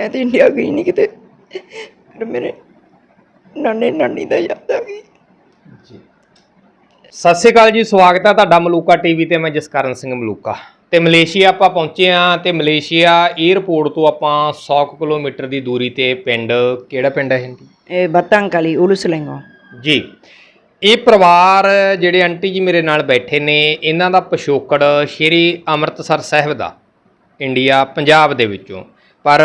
ਮੈਂ ਤੇ ਇੰਡੀਆ ਗਈ ਨਹੀਂ ਕਿਤੇ। ਫਿਰ ਮੇਰੇ ਨਾਨੇ ਨਾਨੀ ਦਾ ਯਾਦ ਆ ਗਈ। ਸਤਿ ਸ਼੍ਰੀ ਅਕਾਲ ਜੀ ਸਵਾਗਤ ਹੈ ਤੁਹਾਡਾ ਮਲੂਕਾ ਟੀਵੀ ਤੇ। ਮੈਂ ਜਸਕਰਨ ਸਿੰਘ ਮਲੂਕਾ। ਤੇ ਮਲੇਸ਼ੀਆ ਆਪਾਂ ਪਹੁੰਚੇ ਆ ਤੇ ਮਲੇਸ਼ੀਆ 에ਅਰਪੋਰਟ ਤੋਂ ਆਪਾਂ 100 ਕੁ ਕਿਲੋਮੀਟਰ ਦੀ ਦੂਰੀ ਤੇ ਪਿੰਡ ਕਿਹੜਾ ਪਿੰਡ ਹੈ ਹਿੰਦੀ ਇਹ ਬਤੰਕਲੀ ਉਲੁਸਲੰਗੋ। ਜੀ। ਇਹ ਪਰਿਵਾਰ ਜਿਹੜੇ ਆਂਟੀ ਜੀ ਮੇਰੇ ਨਾਲ ਬੈਠੇ ਨੇ ਇਹਨਾਂ ਦਾ ਪਿਛੋਕੜ ਸ਼੍ਰੀ ਅੰਮ੍ਰਿਤਸਰ ਸਾਹਿਬ ਦਾ ਇੰਡੀਆ ਪੰਜਾਬ ਦੇ ਵਿੱਚੋਂ। ਪਰ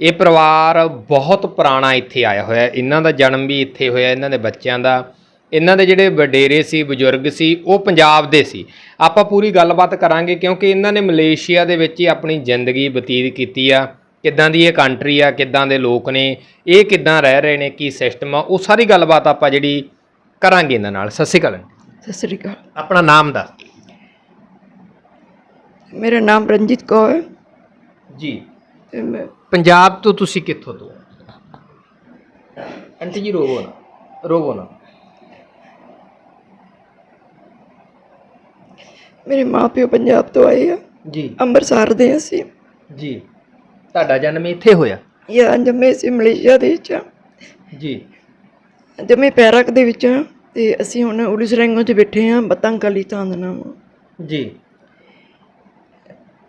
ਇਹ ਪਰਿਵਾਰ ਬਹੁਤ ਪੁਰਾਣਾ ਇੱਥੇ ਆਇਆ ਹੋਇਆ। ਇਹਨਾਂ ਦਾ ਜਨਮ ਵੀ ਇੱਥੇ ਹੋਇਆ ਇਹਨਾਂ ਦੇ ਬੱਚਿਆਂ ਦਾ। ਇਹਨਾਂ ਦੇ ਜਿਹੜੇ ਵਡੇਰੇ ਸੀ ਬਜ਼ੁਰਗ ਸੀ ਉਹ ਪੰਜਾਬ ਦੇ ਸੀ। ਆਪਾਂ ਪੂਰੀ ਗੱਲਬਾਤ ਕਰਾਂਗੇ ਕਿਉਂਕਿ ਇਹਨਾਂ ਨੇ ਮਲੇਸ਼ੀਆ ਦੇ ਵਿੱਚ ਹੀ ਆਪਣੀ ਜ਼ਿੰਦਗੀ ਬਤੀਤ ਕੀਤੀ ਆ। ਕਿੱਦਾਂ ਦੀ ਇਹ ਕੰਟਰੀ ਆ ਕਿੱਦਾਂ ਦੇ ਲੋਕ ਨੇ ਇਹ ਕਿੱਦਾਂ ਰਹਿ ਰਹੇ ਨੇ ਕੀ ਸਿਸਟਮ ਆ ਉਹ ਸਾਰੀ ਗੱਲਬਾਤ ਆਪਾਂ ਜਿਹੜੀ ਕਰਾਂਗੇ ਇਹਨਾਂ ਨਾਲ। ਸਤਿ ਸ਼੍ਰੀ ਅਕਾਲ। ਸਤਿ ਸ੍ਰੀ ਅਕਾਲ। ਆਪਣਾ ਨਾਮ ਦੱਸ। ਮੇਰਾ ਨਾਮ ਰਣਜੀਤ ਕੌਰ ਜੀ। ਪੰਜਾਬ ਤੋਂ ਤੁਸੀਂ ਕਿੱਥੋਂ ਤੋਂ? ਆਂਟੀ ਜੀ ਰੋਵੋ ਨਾ ਰੋਵੋ ਨਾ। ਮੇਰੇ ਮਾਪਿਓ ਪੰਜਾਬ ਤੋਂ ਆਏ ਆ। ਜੀ। ਅੰਮ੍ਰਿਤਸਰ ਦੇ ਅਸੀਂ। ਜੀ। ਤੁਹਾਡਾ ਜਨਮ ਇੱਥੇ ਹੋਇਆ? ਇਹ ਜੰਮੇ ਸੀ ਮਲੇਸ਼ੀਆ ਦੇ ਵਿੱਚ ਜੀ। ਜੰਮੇ ਪੈਰਕ ਦੇ ਵਿੱਚ ਤੇ ਅਸੀਂ ਹੁਣ ਉਲੁਸਲੰਗੋ 'ਚ ਬੈਠੇ ਆ ਬਤੰਕਲੀ ਤਾਂ ਦਾ ਨਾਮ। ਜੀ।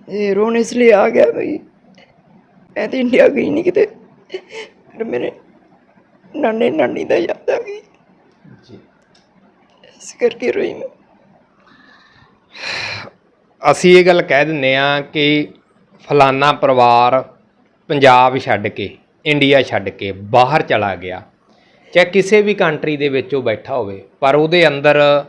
ਇਹ ਰੋਣ ਇਸ ਲਈ ਆ ਗਿਆ ਬਈ। ਮੈਂ ਤੇ ਇੰਡੀਆ ਗਈ ਨਹੀਂ ਕਿਤੇ। ਫਿਰ ਮੇਰੇ ਨਾਨੇ ਨਾਨੀ ਦਾ ਯਾਦ ਆ ਗਈ। ਜੀ। ਇਸ ਕਰਕੇ ਰੋਈ ਮੈਂ। ਅਸੀਂ ਇਹ ਗੱਲ ਕਹਿ ਦਿੰਨੇ ਆ ਕਿ ਫਲਾਨਾ ਪਰਿਵਾਰ ਪੰਜਾਬ ਛੱਡ ਕੇ ਇੰਡੀਆ ਛੱਡ ਕੇ ਬਾਹਰ ਚਲਾ ਗਿਆ। ਚਾਹੇ ਕਿਸੇ ਵੀ ਕੰਟਰੀ ਦੇ ਵਿੱਚ ਉਹ ਬੈਠਾ ਹੋਵੇ ਪਰ ਉਹਦੇ ਅੰਦਰ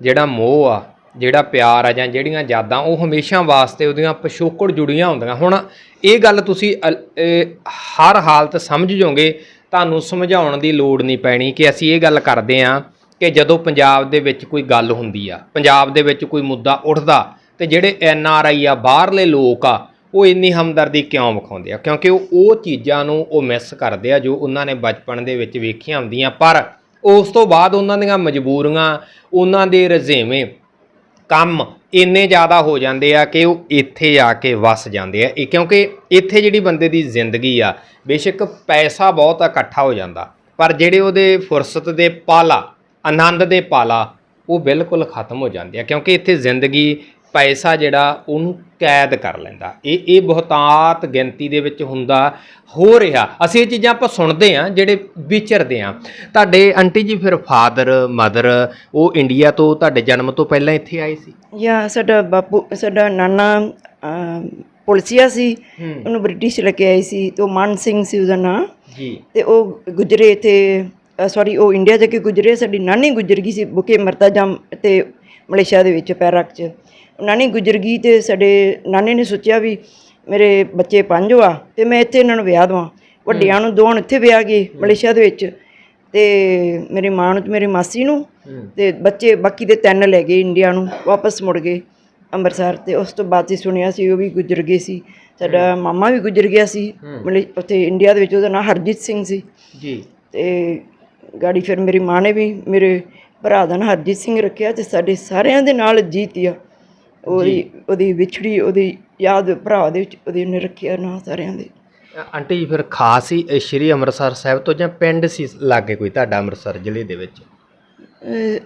ਜਿਹੜਾ ਮੋਹ ਆ ਜਿਹੜਾ ਪਿਆਰ ਆ ਜਾਂ ਜਿਹੜੀਆਂ ਯਾਦਾਂ, ਉਹ ਹਮੇਸ਼ਾ ਵਾਸਤੇ ਉਹਦੀਆਂ ਪਿਛੋਕੜ ਜੁੜੀਆਂ ਹੁੰਦੀਆਂ। ਹੁਣ ਇਹ ਗੱਲ ਤੁਸੀਂ ਅਲ- ਹਰ ਹਾਲਤ ਸਮਝ ਜਾਓਗੇ ਤੁਹਾਨੂੰ ਸਮਝਾਉਣ ਦੀ ਲੋੜ ਨਹੀਂ ਪੈਣੀ ਕਿ ਅਸੀਂ ਇਹ ਗੱਲ ਕਰਦੇ ਆਂ ਕਿ ਜਦੋਂ ਪੰਜਾਬ ਦੇ ਵਿੱਚ ਕੋਈ ਗੱਲ ਹੁੰਦੀ ਆ, ਪੰਜਾਬ ਦੇ ਵਿੱਚ ਕੋਈ ਮੁੱਦਾ ਉੱਠਦਾ ਤੇ ਜਿਹੜੇ ਐਨ ਆਰ ਆਈ ਆ, ਬਾਹਰਲੇ ਲੋਕ ਆ, ਉਹ ਇੰਨੀ ਹਮਦਰਦੀ ਕਿਉਂ ਵਿਖਾਉਂਦੇ ਆ? ਕਿਉਂਕਿ ਉਹ ਉਹ ਚੀਜ਼ਾਂ ਨੂੰ ਉਹ ਮਿਸ ਕਰਦੇ ਆ ਜੋ ਉਹਨਾਂ ਨੇ ਬਚਪਨ ਦੇ ਵਿੱਚ ਵੇਖੀਆਂ ਹੁੰਦੀਆਂ। ਪਰ ਉਸ ਤੋਂ ਬਾਅਦ ਉਹਨਾਂ ਦੀਆਂ ਮਜਬੂਰੀਆਂ, ਉਹਨਾਂ ਦੇ ਰਜ਼ੇਵੇਂ ਕੰਮ ਇੰਨੇ ਜ਼ਿਆਦਾ ਹੋ ਜਾਂਦੇ ਆ ਕਿ ਉਹ ਇੱਥੇ ਆ ਕੇ ਵਸ ਜਾਂਦੇ ਆ। ਇਹ ਕਿਉਂਕਿ ਇੱਥੇ ਜਿਹੜੀ ਬੰਦੇ ਦੀ ਜ਼ਿੰਦਗੀ ਆ, ਬੇਸ਼ੱਕ ਪੈਸਾ ਬਹੁਤ ਇਕੱਠਾ ਹੋ ਜਾਂਦਾ, ਪਰ ਜਿਹੜੇ ਉਹਦੇ ਫੁਰਸਤ ਦੇ ਪਾਲਾ, ਆਨੰਦ ਦੇ ਪਾਲਾ, ਉਹ ਬਿਲਕੁਲ ਖਤਮ ਹੋ ਜਾਂਦੇ ਆ। ਕਿਉਂਕਿ ਇੱਥੇ ਜ਼ਿੰਦਗੀ ਪੈਸਾ ਜਿਹੜਾ ਉਹਨੂੰ ਕੈਦ ਕਰ ਲੈਂਦਾ। ਇਹ ਇਹ ਬਹੁਤਾਤ ਗਿਣਤੀ ਦੇ ਵਿੱਚ ਹੁੰਦਾ ਹੋ ਰਿਹਾ। ਅਸੀਂ ਇਹ ਚੀਜ਼ਾਂ ਆਪਾਂ ਸੁਣਦੇ ਆ ਜਿਹੜੇ ਵਿਚਰਦੇ ਆ ਤੁਹਾਡੇ ਆਂਟੀ ਜੀ ਫਿਰ ਫਾਦਰ ਮਦਰ ਉਹ ਇੰਡੀਆ ਤੋਂ ਤੁਹਾਡੇ ਜਨਮ ਤੋਂ ਪਹਿਲਾਂ ਇੱਥੇ ਆਏ ਸੀ? ਯਾ ਸਾਡਾ ਬਾਪੂ ਸਾਡਾ ਨਾਨਾ ਪੁਲਸੀਆ ਸੀ। ਉਹਨੂੰ ਬ੍ਰਿਟਿਸ਼ ਲੈ ਕੇ ਆਏ ਸੀ ਤੇ ਮਾਨ ਸਿੰਘ ਸੀ ਉਹਦਾ ਨਾਂ। ਜੀ। ਤੇ ਉਹ ਗੁਜਰੇ ਇੱਥੇ ਸੌਰੀ ਉਹ ਇੰਡੀਆ ਜਾ ਕੇ ਗੁਜਰੇ ਸਾਡੀ ਨਾਨੀ ਗੁਜਰ ਗਈ ਸੀ ਬੁਕੇ ਮਰਤਾਜਮ ਤੇ ਮਲੇਸ਼ੀਆ ਦੇ ਵਿੱਚ ਪੈਰਕ 'ਚ। ਨਾਨੀ ਗੁਜਰ ਗਈ ਤੇ ਸਾਡੇ ਨਾਨੇ ਨੇ ਸੋਚਿਆ ਵੀ ਮੇਰੇ ਬੱਚੇ ਪੰਜ ਵਾ ਤੇ ਮੈਂ ਇੱਥੇ ਇਹਨਾਂ ਨੂੰ ਵਿਆਹ ਦਵਾਂ। ਵੱਡਿਆਂ ਨੂੰ ਦੋਣ ਇੱਥੇ ਵਿਆਹ ਗਏ ਮਲੇਸ਼ੀਆ ਦੇ ਵਿੱਚ। ਤੇ ਮੇਰੀ ਮਾਂ ਨੂੰ ਤੇ ਮੇਰੀ ਮਾਸੀ ਨੂੰ ਤੇ ਬੱਚੇ ਬਾਕੀ ਦੇ ਤਿੰਨ ਲੈ ਗਏ ਇੰਡੀਆ ਨੂੰ ਵਾਪਸ ਮੁੜ ਗਏ ਅੰਮ੍ਰਿਤਸਰ ਤੇ ਉਸ ਤੋਂ ਬਾਅਦ ਹੀ ਸੁਣਿਆ ਸੀ ਉਹ ਵੀ ਗੁਜ਼ਰ ਗਏ ਸੀ। ਸਾਡਾ ਮਾਮਾ ਵੀ ਗੁਜ਼ਰ ਗਿਆ ਸੀ। ਮਲੇ ਉੱਥੇ ਇੰਡੀਆ ਦੇ ਵਿੱਚ ਉਹਦਾ ਨਾਮ ਹਰਜੀਤ ਸਿੰਘ ਸੀ। ਜੀ। ਤੇ ਗਾੜੀ ਫਿਰ ਮੇਰੀ ਮਾਂ ਨੇ ਵੀ ਮੇਰੇ ਭਰਾ ਦਾ ਨਾਂ ਹਰਜੀਤ ਸਿੰਘ ਰੱਖਿਆ ਤੇ ਸਾਡੇ ਸਾਰਿਆਂ ਦੇ ਨਾਲ ਜੀਤ ਆ। ਉਹਦੀ ਉਹਦੀ ਵਿਛੜੀ ਉਹਦੀ ਯਾਦ ਭਰਾ ਦੇ ਵਿੱਚ ਉਹਦੇ ਨੇ ਰੱਖਿਆ ਨਾਂ ਸਾਰਿਆਂ ਦੇ। ਆਂਟੀ ਜੀ ਫਿਰ ਖਾਸ ਹੀ ਇਹ ਸ਼੍ਰੀ ਅੰਮ੍ਰਿਤਸਰ ਸਾਹਿਬ ਤੋਂ ਜਾਂ ਪਿੰਡ ਸੀ ਲਾਗੇ ਕੋਈ ਤੁਹਾਡਾ ਅੰਮ੍ਰਿਤਸਰ ਜ਼ਿਲ੍ਹੇ ਦੇ ਵਿੱਚ? ਅਹ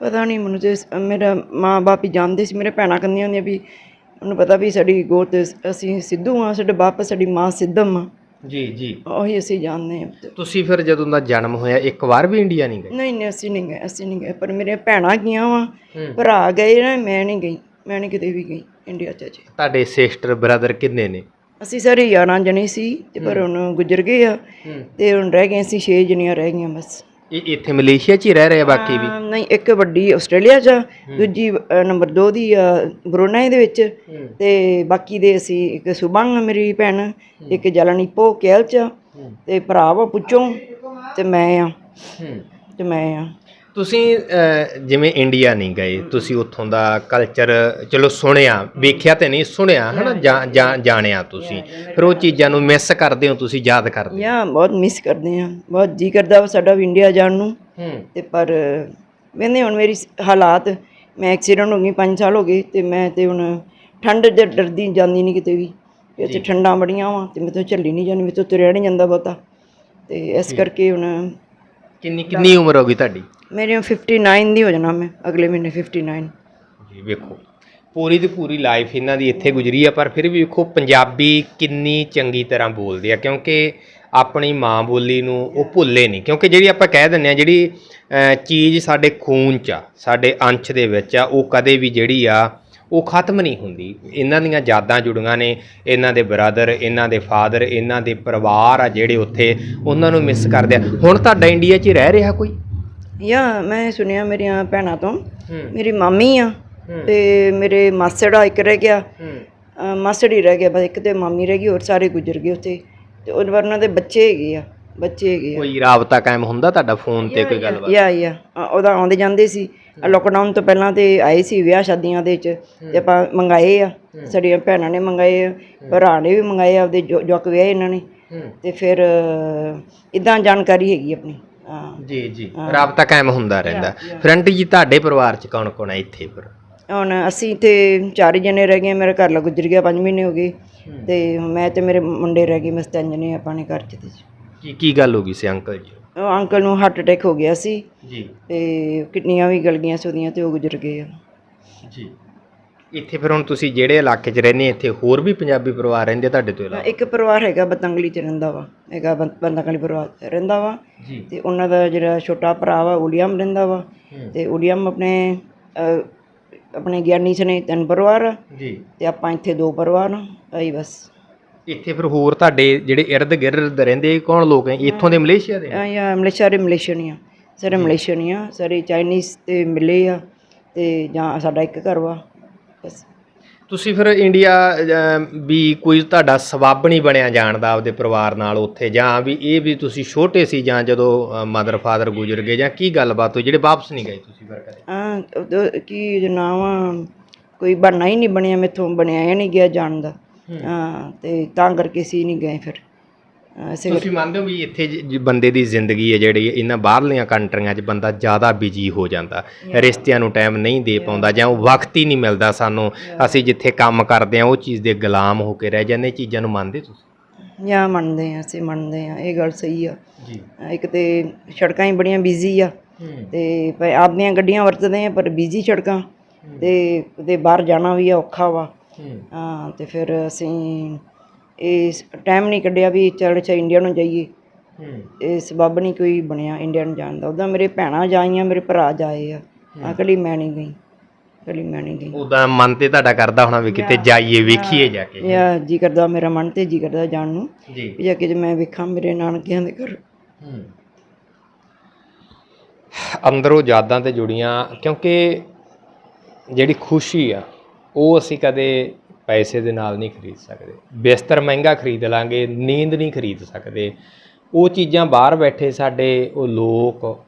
ਪਤਾ ਨਹੀਂ ਮੈਨੂੰ ਤੇ ਸ- ਮੇਰਾ ਮਾਂ ਬਾਪ ਹੀ ਜਾਣਦੇ ਸੀ ਮੇਰੇ ਭੈਣਾਂ ਕੰਦੀਆਂ ਹੁੰਦੀਆਂ ਵੀ ਉਹਨੂੰ ਪਤਾ ਵੀ ਸਾਡੀ ਗੋਤ ਅਸੀਂ ਸਿੱਧੂ ਆ ਸਾਡੇ ਬਾਪ ਸਾਡੀ ਮਾਂ ਸਿੱਧਮ ਆ। ਜੀ ਜੀ। ਉਹੀ ਅਸੀਂ ਜਾਣਦੇ ਹਾਂ। ਤੁਸੀਂ ਫਿਰ ਜਦੋਂ ਦਾ ਜਨਮ ਹੋਇਆ ਇੱਕ ਵਾਰ ਵੀ ਇੰਡੀਆ ਨਹੀਂ ਗਏ? ਨਹੀਂ ਨਹੀਂ ਅਸੀਂ ਨਹੀਂ ਗਏ ਅਸੀਂ ਨਹੀਂ ਗਏ। ਪਰ ਮੇਰੇ ਭੈਣਾਂ ਗਈਆਂ ਵਾ। ਭਰਾ ਗਏ ਨਾ ਮੈਂ ਨਹੀਂ ਗਈ ਮੈਂ ਨਹੀਂ ਕਿਤੇ ਵੀ ਗਈ ਇੰਡੀਆ ਚ ਅਜੇ। ਤੁਹਾਡੇ ਸਿਸਟਰ ਬ੍ਰਦਰ ਕਿੰਨੇ ਨੇ? ਅਸੀਂ ਸਾਰੇ 11 ਜਣੇ ਸੀ ਤੇ ਪਰ ਹੁਣ ਗੁਜ਼ਰ ਗਏ ਆ। ਤੇ ਹੁਣ ਰਹਿ ਗਏ ਸੀ 6 ਜਣੀਆਂ ਰਹਿ ਗਈਆਂ ਬਸ। ਇਹ ਇੱਥੇ ਮਲੇਸ਼ੀਆ 'ਚ ਹੀ ਰਹਿ ਰਹੇ ਆ ਬਾਕੀ ਵੀ? ਨਹੀਂ ਇੱਕ ਵੱਡੀ ਆਸਟ੍ਰੇਲੀਆ 'ਚ ਆ, ਦੂਜੀ ਨੰਬਰ 2 ਦੀ ਆ, ਬਰੂਨਾਈ ਦੇ ਵਿੱਚ। ਤੇ ਬਾਕੀ ਦੇ ਅਸੀਂ ਇੱਕ ਸੁਬੰਗ ਮੇਰੀ ਭੈਣ ਇੱਕ ਜਲਨੀਪੋ ਕੇਲ 'ਚ ਆ, ਤੇ ਭਰਾ ਵਾ ਪੁੱਛੋਂ ਤੇ ਮੈਂ ਆ। ਹੂੰ। ਤੇ ਮੈਂ ਆ। ਤੁਸੀਂ ਜਿਵੇਂ ਇੰਡੀਆ ਨਹੀਂ ਗਏ ਤੁਸੀਂ ਉੱਥੋਂ ਦਾ ਕਲਚਰ ਚਲੋ ਸੁਣਿਆ ਵੇਖਿਆ ਤੇ ਨਹੀਂ ਸੁਣਿਆ ਹਨਾ ਜਾਂ- ਜਾਣਿਆ ਤੁਸੀਂ। ਫਿਰ ਉਹ ਚੀਜ਼ਾਂ ਨੂੰ ਮਿਸ ਕਰਦੇ ਹੋ ਤੁਸੀਂ ਯਾਦ ਕਰਦੇ ਯਾ ਬਹੁਤ ਮਿਸ ਕਰਦੇ ਆ ਬਹੁਤ ਜੀ ਕਰਦਾ ਵਾ ਸਾਡਾ ਵੀ ਇੰਡੀਆ ਜਾਣ ਨੂੰ। ਹੂੰ। ਤੇ ਪਰ ਵੇਨੇ ਹੁਣ ਮੇਰੀ ਹਾਲਾਤ। ਮੈਂ ਐਕਸੀਡੈਂਟ ਹੋ ਗਈ 5 ਸਾਲ ਹੋ ਗਏ ਤੇ ਮੈਂ ਤੇ ਹੁਣ ਠੰਡ ਦੇ ਡਰਦੀ ਜਾਂਦੀ ਨਹੀਂ ਕਿਤੇ ਵੀ। ਉੱਥੇ ਠੰਡਾਂ ਬੜੀਆਂ ਵਾ ਤੇ ਤੋਂ ਝੱਲੀ ਨਹੀਂ ਜਾਂਦੀ ਤੋਂ ਤੁਰਿਆ ਨਹੀਂ ਜਾਂਦਾ ਬਹੁਤਾ। ਤੇ ਇਸ ਕਰਕੇ ਹੁਣ ਕਿੰਨੀ ਕਿੰਨੀ ਉਮਰ ਹੋ ਗਈ ਤੁਹਾਡੀ? ਮੇਰੇ 59 ਦੀ ਹੋ ਜਾਣਾ ਮੈਂ, ਅਗਲੇ ਮਹੀਨੇ 59 ਜੀ ਵੇਖੋ, ਪੂਰੀ ਦੀ ਪੂਰੀ ਲਾਈਫ ਇਹਨਾਂ ਦੀ ਇੱਥੇ ਗੁਜ਼ਰੀ ਆ, ਪਰ ਫਿਰ ਵੀ ਵੇਖੋ ਪੰਜਾਬੀ ਕਿੰਨੀ ਚੰਗੀ ਤਰ੍ਹਾਂ ਬੋਲਦੇ ਆ, ਕਿਉਂਕਿ ਆਪਣੀ ਮਾਂ ਬੋਲੀ ਨੂੰ ਉਹ ਭੁੱਲੇ ਨਹੀਂ, ਕਿਉਂਕਿ ਜਿਹੜੀ ਆਪਾਂ ਕਹਿ ਦਿੰਦੇ ਆ ਜਿਹੜੀ ਚੀਜ਼ ਸਾਡੇ ਖੂਨ 'ਚ ਆ, ਸਾਡੇ ਅੰਸ਼ ਦੇ ਵਿੱਚ ਆ, ਉਹ ਕਦੇ ਵੀ ਜਿਹੜੀ ਆ, ਉਹ ਖਤਮ ਨਹੀਂ ਹੁੰਦੀ। ਇਹਨਾਂ ਦੀਆਂ ਯਾਦਾਂ ਜੁੜੀਆਂ ਨੇ, ਇਹਨਾਂ ਦੇ ਬ੍ਰਦਰ, ਇਹਨਾਂ ਦੇ ਫਾਦਰ, ਇਹਨਾਂ ਦੇ ਪਰਿਵਾਰ ਆ ਜਿਹੜੇ ਉੱਥੇ ਉਹਨਾਂ ਨੂੰ ਮਿਸ ਕਰਦੇ ਆ। ਹੁਣ ਤੁਹਾਡਾ ਇੰਡੀਆ 'ਚ ਰਹਿ ਰਿਹਾ ਕੋਈ? ਯਾ ਮੈਂ ਸੁਣਿਆ ਮੇਰੀਆਂ ਭੈਣਾਂ ਤੋਂ ਮੇਰੀ ਮਾਮੀ ਆ। ਤੇ ਮੇਰੇ ਮਾਸੜ ਇੱਕ ਰਹਿ ਗਿਆ। ਮਾਸੜ ਹੀ ਰਹਿ ਗਿਆ ਬਸ ਇੱਕ ਤੇ ਮਾਮੀ ਰਹਿ ਗਈ ਹੋਰ ਸਾਰੇ ਗੁਜ਼ਰ ਗਏ ਉੱਥੇ। ਤੇ ਉਹ ਉਹਨਾਂ ਦੇ ਬੱਚੇ ਹੈਗੇ ਆ ਬੱਚੇ ਹੈਗੇ ਆ। ਕੋਈ ਰਾਬਤਾ ਕਾਇਮ ਹੁੰਦਾ ਤੁਹਾਡਾ ਫੋਨ ਤੇ ਕੋਈ ਗੱਲਬਾਤ? ਯਾ ਯਾ। ਉਹਦਾ ਆਉਂਦੇ ਜਾਂਦੇ ਸੀ। ਲੋਕਡਾਊਨ ਤੋਂ ਪਹਿਲਾਂ ਤੇ ਆਏ ਸੀ ਵਿਆਹ ਸ਼ਾਦੀਆਂ ਦੇ ਵਿੱਚ ਤੇ ਆਪਾਂ ਮੰਗਾਏ ਆ। ਸਾਡੀਆਂ ਭੈਣਾਂ ਨੇ ਮੰਗਾਏ ਆ ਭਰਾ ਨੇ ਵੀ ਮੰਗਾਏ ਆ ਆਪਦੇ ਜੋ- ਜੁਆਕ ਵਿਆਹੇ ਇਹਨਾਂ ਨੇ। ਤੇ ਫਿਰ ਇਦਾਂ ਜਾਣਕਾਰੀ ਹੈਗੀ ਆਪਣੀ। ਜੀ ਜੀ। ਰਾਬਤਾ ਕਾਇਮ ਹੁੰਦਾ ਰਹਿੰਦਾ। ਫਰੈਂਡ ਜੀ ਤੁਹਾਡੇ ਪਰਿਵਾਰ ਚ ਕੌਣ ਕੌਣ ਹੈ ਇੱਥੇ ਫਿਰ? ਹੁਣ ਅਸੀਂ ਤੇ ਚਾਰ ਜਣੇ ਰਹਿ ਗਏ ਮੇਰਾ ਘਰ ਲਾ ਗੁਜ਼ਰ ਗਿਆ 5 ਮਹੀਨੇ ਹੋ ਗਏ। ਤੇ ਮੈਂ ਤੇ ਮੇਰੇ ਮੁੰਡੇ ਰਹਿ ਗਏ ਬਸ ਤਿੰਨ ਜਣੇ ਆਪਾਂ ਨੇ ਘਰ ਚ ਤੇ। ਕੀ ਕੀ ਗੱਲ ਹੋ ਗਈ ਸੀ ਅੰਕਲ ਜੀ? ਉਹ ਅੰਕਲ ਨੂੰ ਹਾਰਟ ਅਟੈਕ ਹੋ ਗਿਆ ਸੀ। ਜੀ। ਤੇ ਕਿਡਨੀਆਂ ਵੀ ਗਲ ਗਈਆਂ ਸੀ ਉਹਦੀਆਂ ਤੇ ਉਹ ਗੁਜ਼ਰ ਗਏ ਆ। ਜੀ। ਇੱਥੇ ਫਿਰ ਹੁਣ ਤੁਸੀਂ ਜਿਹੜੇ ਇਲਾਕੇ 'ਚ ਰਹਿੰਦੇ ਇੱਥੇ ਹੋਰ ਵੀ ਪੰਜਾਬੀ ਪਰਿਵਾਰ ਰਹਿੰਦੇ ਤੁਹਾਡੇ ਤੋਂ ਇਲਾਵਾ? ਇੱਕ ਪਰਿਵਾਰ ਹੈਗਾ ਬਤੰਗਲੀ ਚ ਰਹਿੰਦਾ ਵਾ ਹੈਗਾ ਬੰ- ਪਰਿਵਾਰ 'ਚ ਰਹਿੰਦਾ ਵਾ ਜੀ। ਤੇ ਉਹਨਾਂ ਦਾ ਜਿਹੜਾ ਛੋਟਾ ਭਰਾ ਵਾ ਉਲੀਅਮ ਰਹਿੰਦਾ ਵਾ। ਤੇ ਉਲੀਅਮ ਆਪਣੇ ਅਹ, ਆਪਣੇ ਗਿਆਨੀ ਸਨੇ ਤਿੰਨ ਪਰਿਵਾਰ ਆ ਜੀ। ਤੇ ਆਪਾਂ ਇੱਥੇ ਦੋ ਪਰਿਵਾਰ ਆ ਆਈ ਬਸ। ਇੱਥੇ ਫਿਰ ਹੋਰ ਤੁਹਾਡੇ ਜਿਹੜੇ ਇਰਦ ਗਿਰਦ ਰਹਿੰਦੇ ਕੌਣ ਲੋਕ ਹੈ? ਇੱਥੋਂ ਦੇ ਮਲੇਸ਼ੀਆ ਦੇ? ਆ ਯਾ ਮਲੇਸ਼ੀਆ ਦੇ ਮਲੇਸ਼ੀਅਨ ਹੀ ਆ ਸਾਰੇ ਮਲੇਸ਼ੀਅਨ ਹੀ ਆ ਸਾਰੇ ਚਾਈਨੀਜ਼ ਤੇ ਮਿਲੇ ਆ ਤੇ ਜਾਂ ਸਾਡਾ ਇੱਕ ਘਰ ਵਾ। ਬਸ ਤੁਸੀਂ ਫਿਰ ਇੰਡੀਆ ਵੀ ਕੋਈ ਤੁਹਾਡਾ ਸਬੱਬ ਨਹੀਂ ਬਣਿਆ ਜਾਣ ਦਾ ਆਪਦੇ ਪਰਿਵਾਰ ਨਾਲ ਉੱਥੇ ਜਾਂ ਵੀ ਇਹ ਵੀ ਤੁਸੀਂ ਛੋਟੇ ਸੀ ਜਾਂ ਜਦੋਂ ਮਦਰ ਫਾਦਰ ਗੁਜ਼ਰ ਗਏ ਜਾਂ ਕੀ ਗੱਲਬਾਤ ਹੋਈ ਜਿਹੜੇ ਵਾਪਸ ਨਹੀਂ ਗਏ ਤੁਸੀਂ ਫਿਰ ਕਦੇ? ਉਦੋਂ ਕੀ ਜੋ ਨਾਮ ਆ ਕੋਈ ਬਣਨਾ ਹੀ ਨਹੀਂ ਬਣਿਆ ਮੇਥੋਂ ਬਣਿਆ ਹੀ ਨਹੀਂ ਗਿਆ ਜਾਣ ਦਾ। ਹਾਂ। ਤੇ ਤਾਂ ਕਰਕੇ ਸੀ ਨਹੀਂ ਗਏ ਫਿਰ। ਤੁਸੀਂ ਮੰਨਦੇ ਹੋ ਵੀ ਇੱਥੇ ਬੰਦੇ ਦੀ ਜ਼ਿੰਦਗੀ ਹੈ ਜਿਹੜੀ ਇਹਨਾਂ ਬਾਹਰਲੀਆਂ ਕੰਟਰੀਆਂ 'ਚ ਬੰਦਾ ਜ਼ਿਆਦਾ ਬਿਜ਼ੀ ਹੋ ਜਾਂਦਾ। ਰਿਸ਼ਤਿਆਂ ਨੂੰ ਟਾਈਮ ਨਹੀਂ ਦੇ ਪਾਉਂਦਾ ਜਾਂ ਉਹ ਵਕਤ ਹੀ ਨਹੀਂ ਮਿਲਦਾ ਸਾਨੂੰ। ਅਸੀਂ ਜਿੱਥੇ ਕੰਮ ਕਰਦੇ ਆ ਉਹ ਚੀਜ਼ ਦੇ ਗੁਲਾਮ ਹੋ ਕੇ ਰਹਿ ਜਾਂਦੇ। ਚੀਜ਼ਾਂ ਨੂੰ ਮੰਨਦੇ ਤੁਸੀਂ? ਜਾਂ ਮੰਨਦੇ ਆ ਅਸੀਂ ਮੰਨਦੇ ਆ ਇਹ ਗੱਲ ਸਹੀ ਆ। ਜੀ। ਇੱਕ ਤੇ ਸੜਕਾਂ ਹੀ ਬੜੀਆਂ ਬਿਜ਼ੀ ਆ। ਤੇ ਆਪਦੀਆਂ ਗੱਡੀਆਂ ਵਰਤਦੇ ਆ ਪਰ ਬਿਜ਼ੀ ਸੜਕਾਂ। ਤੇ ਕਿਤੇ ਬਾਹਰ ਜਾਣਾ ਵੀ ਔਖਾ ਵਾ। ਹਾਂ ਤੇ ਫਿਰ ਅਸੀਂ ਇਸ ਟਾਈਮ ਨਹੀਂ ਕੱਢਿਆ ਵੀ ਚੱਲ ਅੱਛਾ ਇੰਡੀਆ ਨੂੰ ਜਾਈਏ। ਹੂੰ। ਇਹ ਸਬੱਬ ਨਹੀਂ ਕੋਈ ਬਣਿਆ ਇੰਡੀਆ ਨੂੰ ਜਾਣ ਦਾ। ਉਹਦਾ ਮੇਰੇ ਭੈਣਾਂ ਜਾਈਆਂ ਮੇਰੇ ਭਰਾ ਜਾਏ ਆ। ਇਕੱਲੀ ਮੈਂ ਨਹੀਂ ਗਈ। ਇਕੱਲੀ ਮੈਂ ਨਹੀਂ ਗਈ। ਉਦਾਂ ਮਨ ਤੇ ਤੁਹਾਡਾ ਕਰਦਾ ਹੋਣਾ ਵੀ ਕਿਤੇ ਜਾਈਏ ਵੇਖੀਏ ਜਾ ਕੇ। ਯਾ ਜੀ ਕਰਦਾ ਮੇਰਾ ਮਨ ਤੇ ਜੀ ਕਰਦਾ ਜਾਣ ਨੂੰ। ਜੀ। ਵੀ ਜਾ ਕੇ ਜੇ ਮੈਂ ਵੇਖਾਂ ਮੇਰੇ ਨਾਨਕਿਆਂ ਦੇ ਘਰ। ਅੰਦਰੋਂ ਯਾਦਾਂ ਤੇ ਜੁੜੀਆਂ ਕਿਉਂਕਿ ਜਿਹੜੀ ਖੁਸ਼ੀ ਆ ਉਹ ਅਸੀਂ ਕਦੇ ਪੈਸੇ ਦੇ ਨਾਲ ਨਹੀਂ ਖਰੀਦ ਸਕਦੇ। ਬਿਸਤਰ ਮਹਿੰਗਾ ਖਰੀਦ ਲਾਂਗੇ, ਨੀਂਦ ਨਹੀਂ ਖਰੀਦ ਸਕਦੇ। ਉਹ ਚੀਜ਼ਾਂ ਬਾਹਰ ਬੈਠੇ ਸਾਡੇ, ਉਹ ਲੋਕ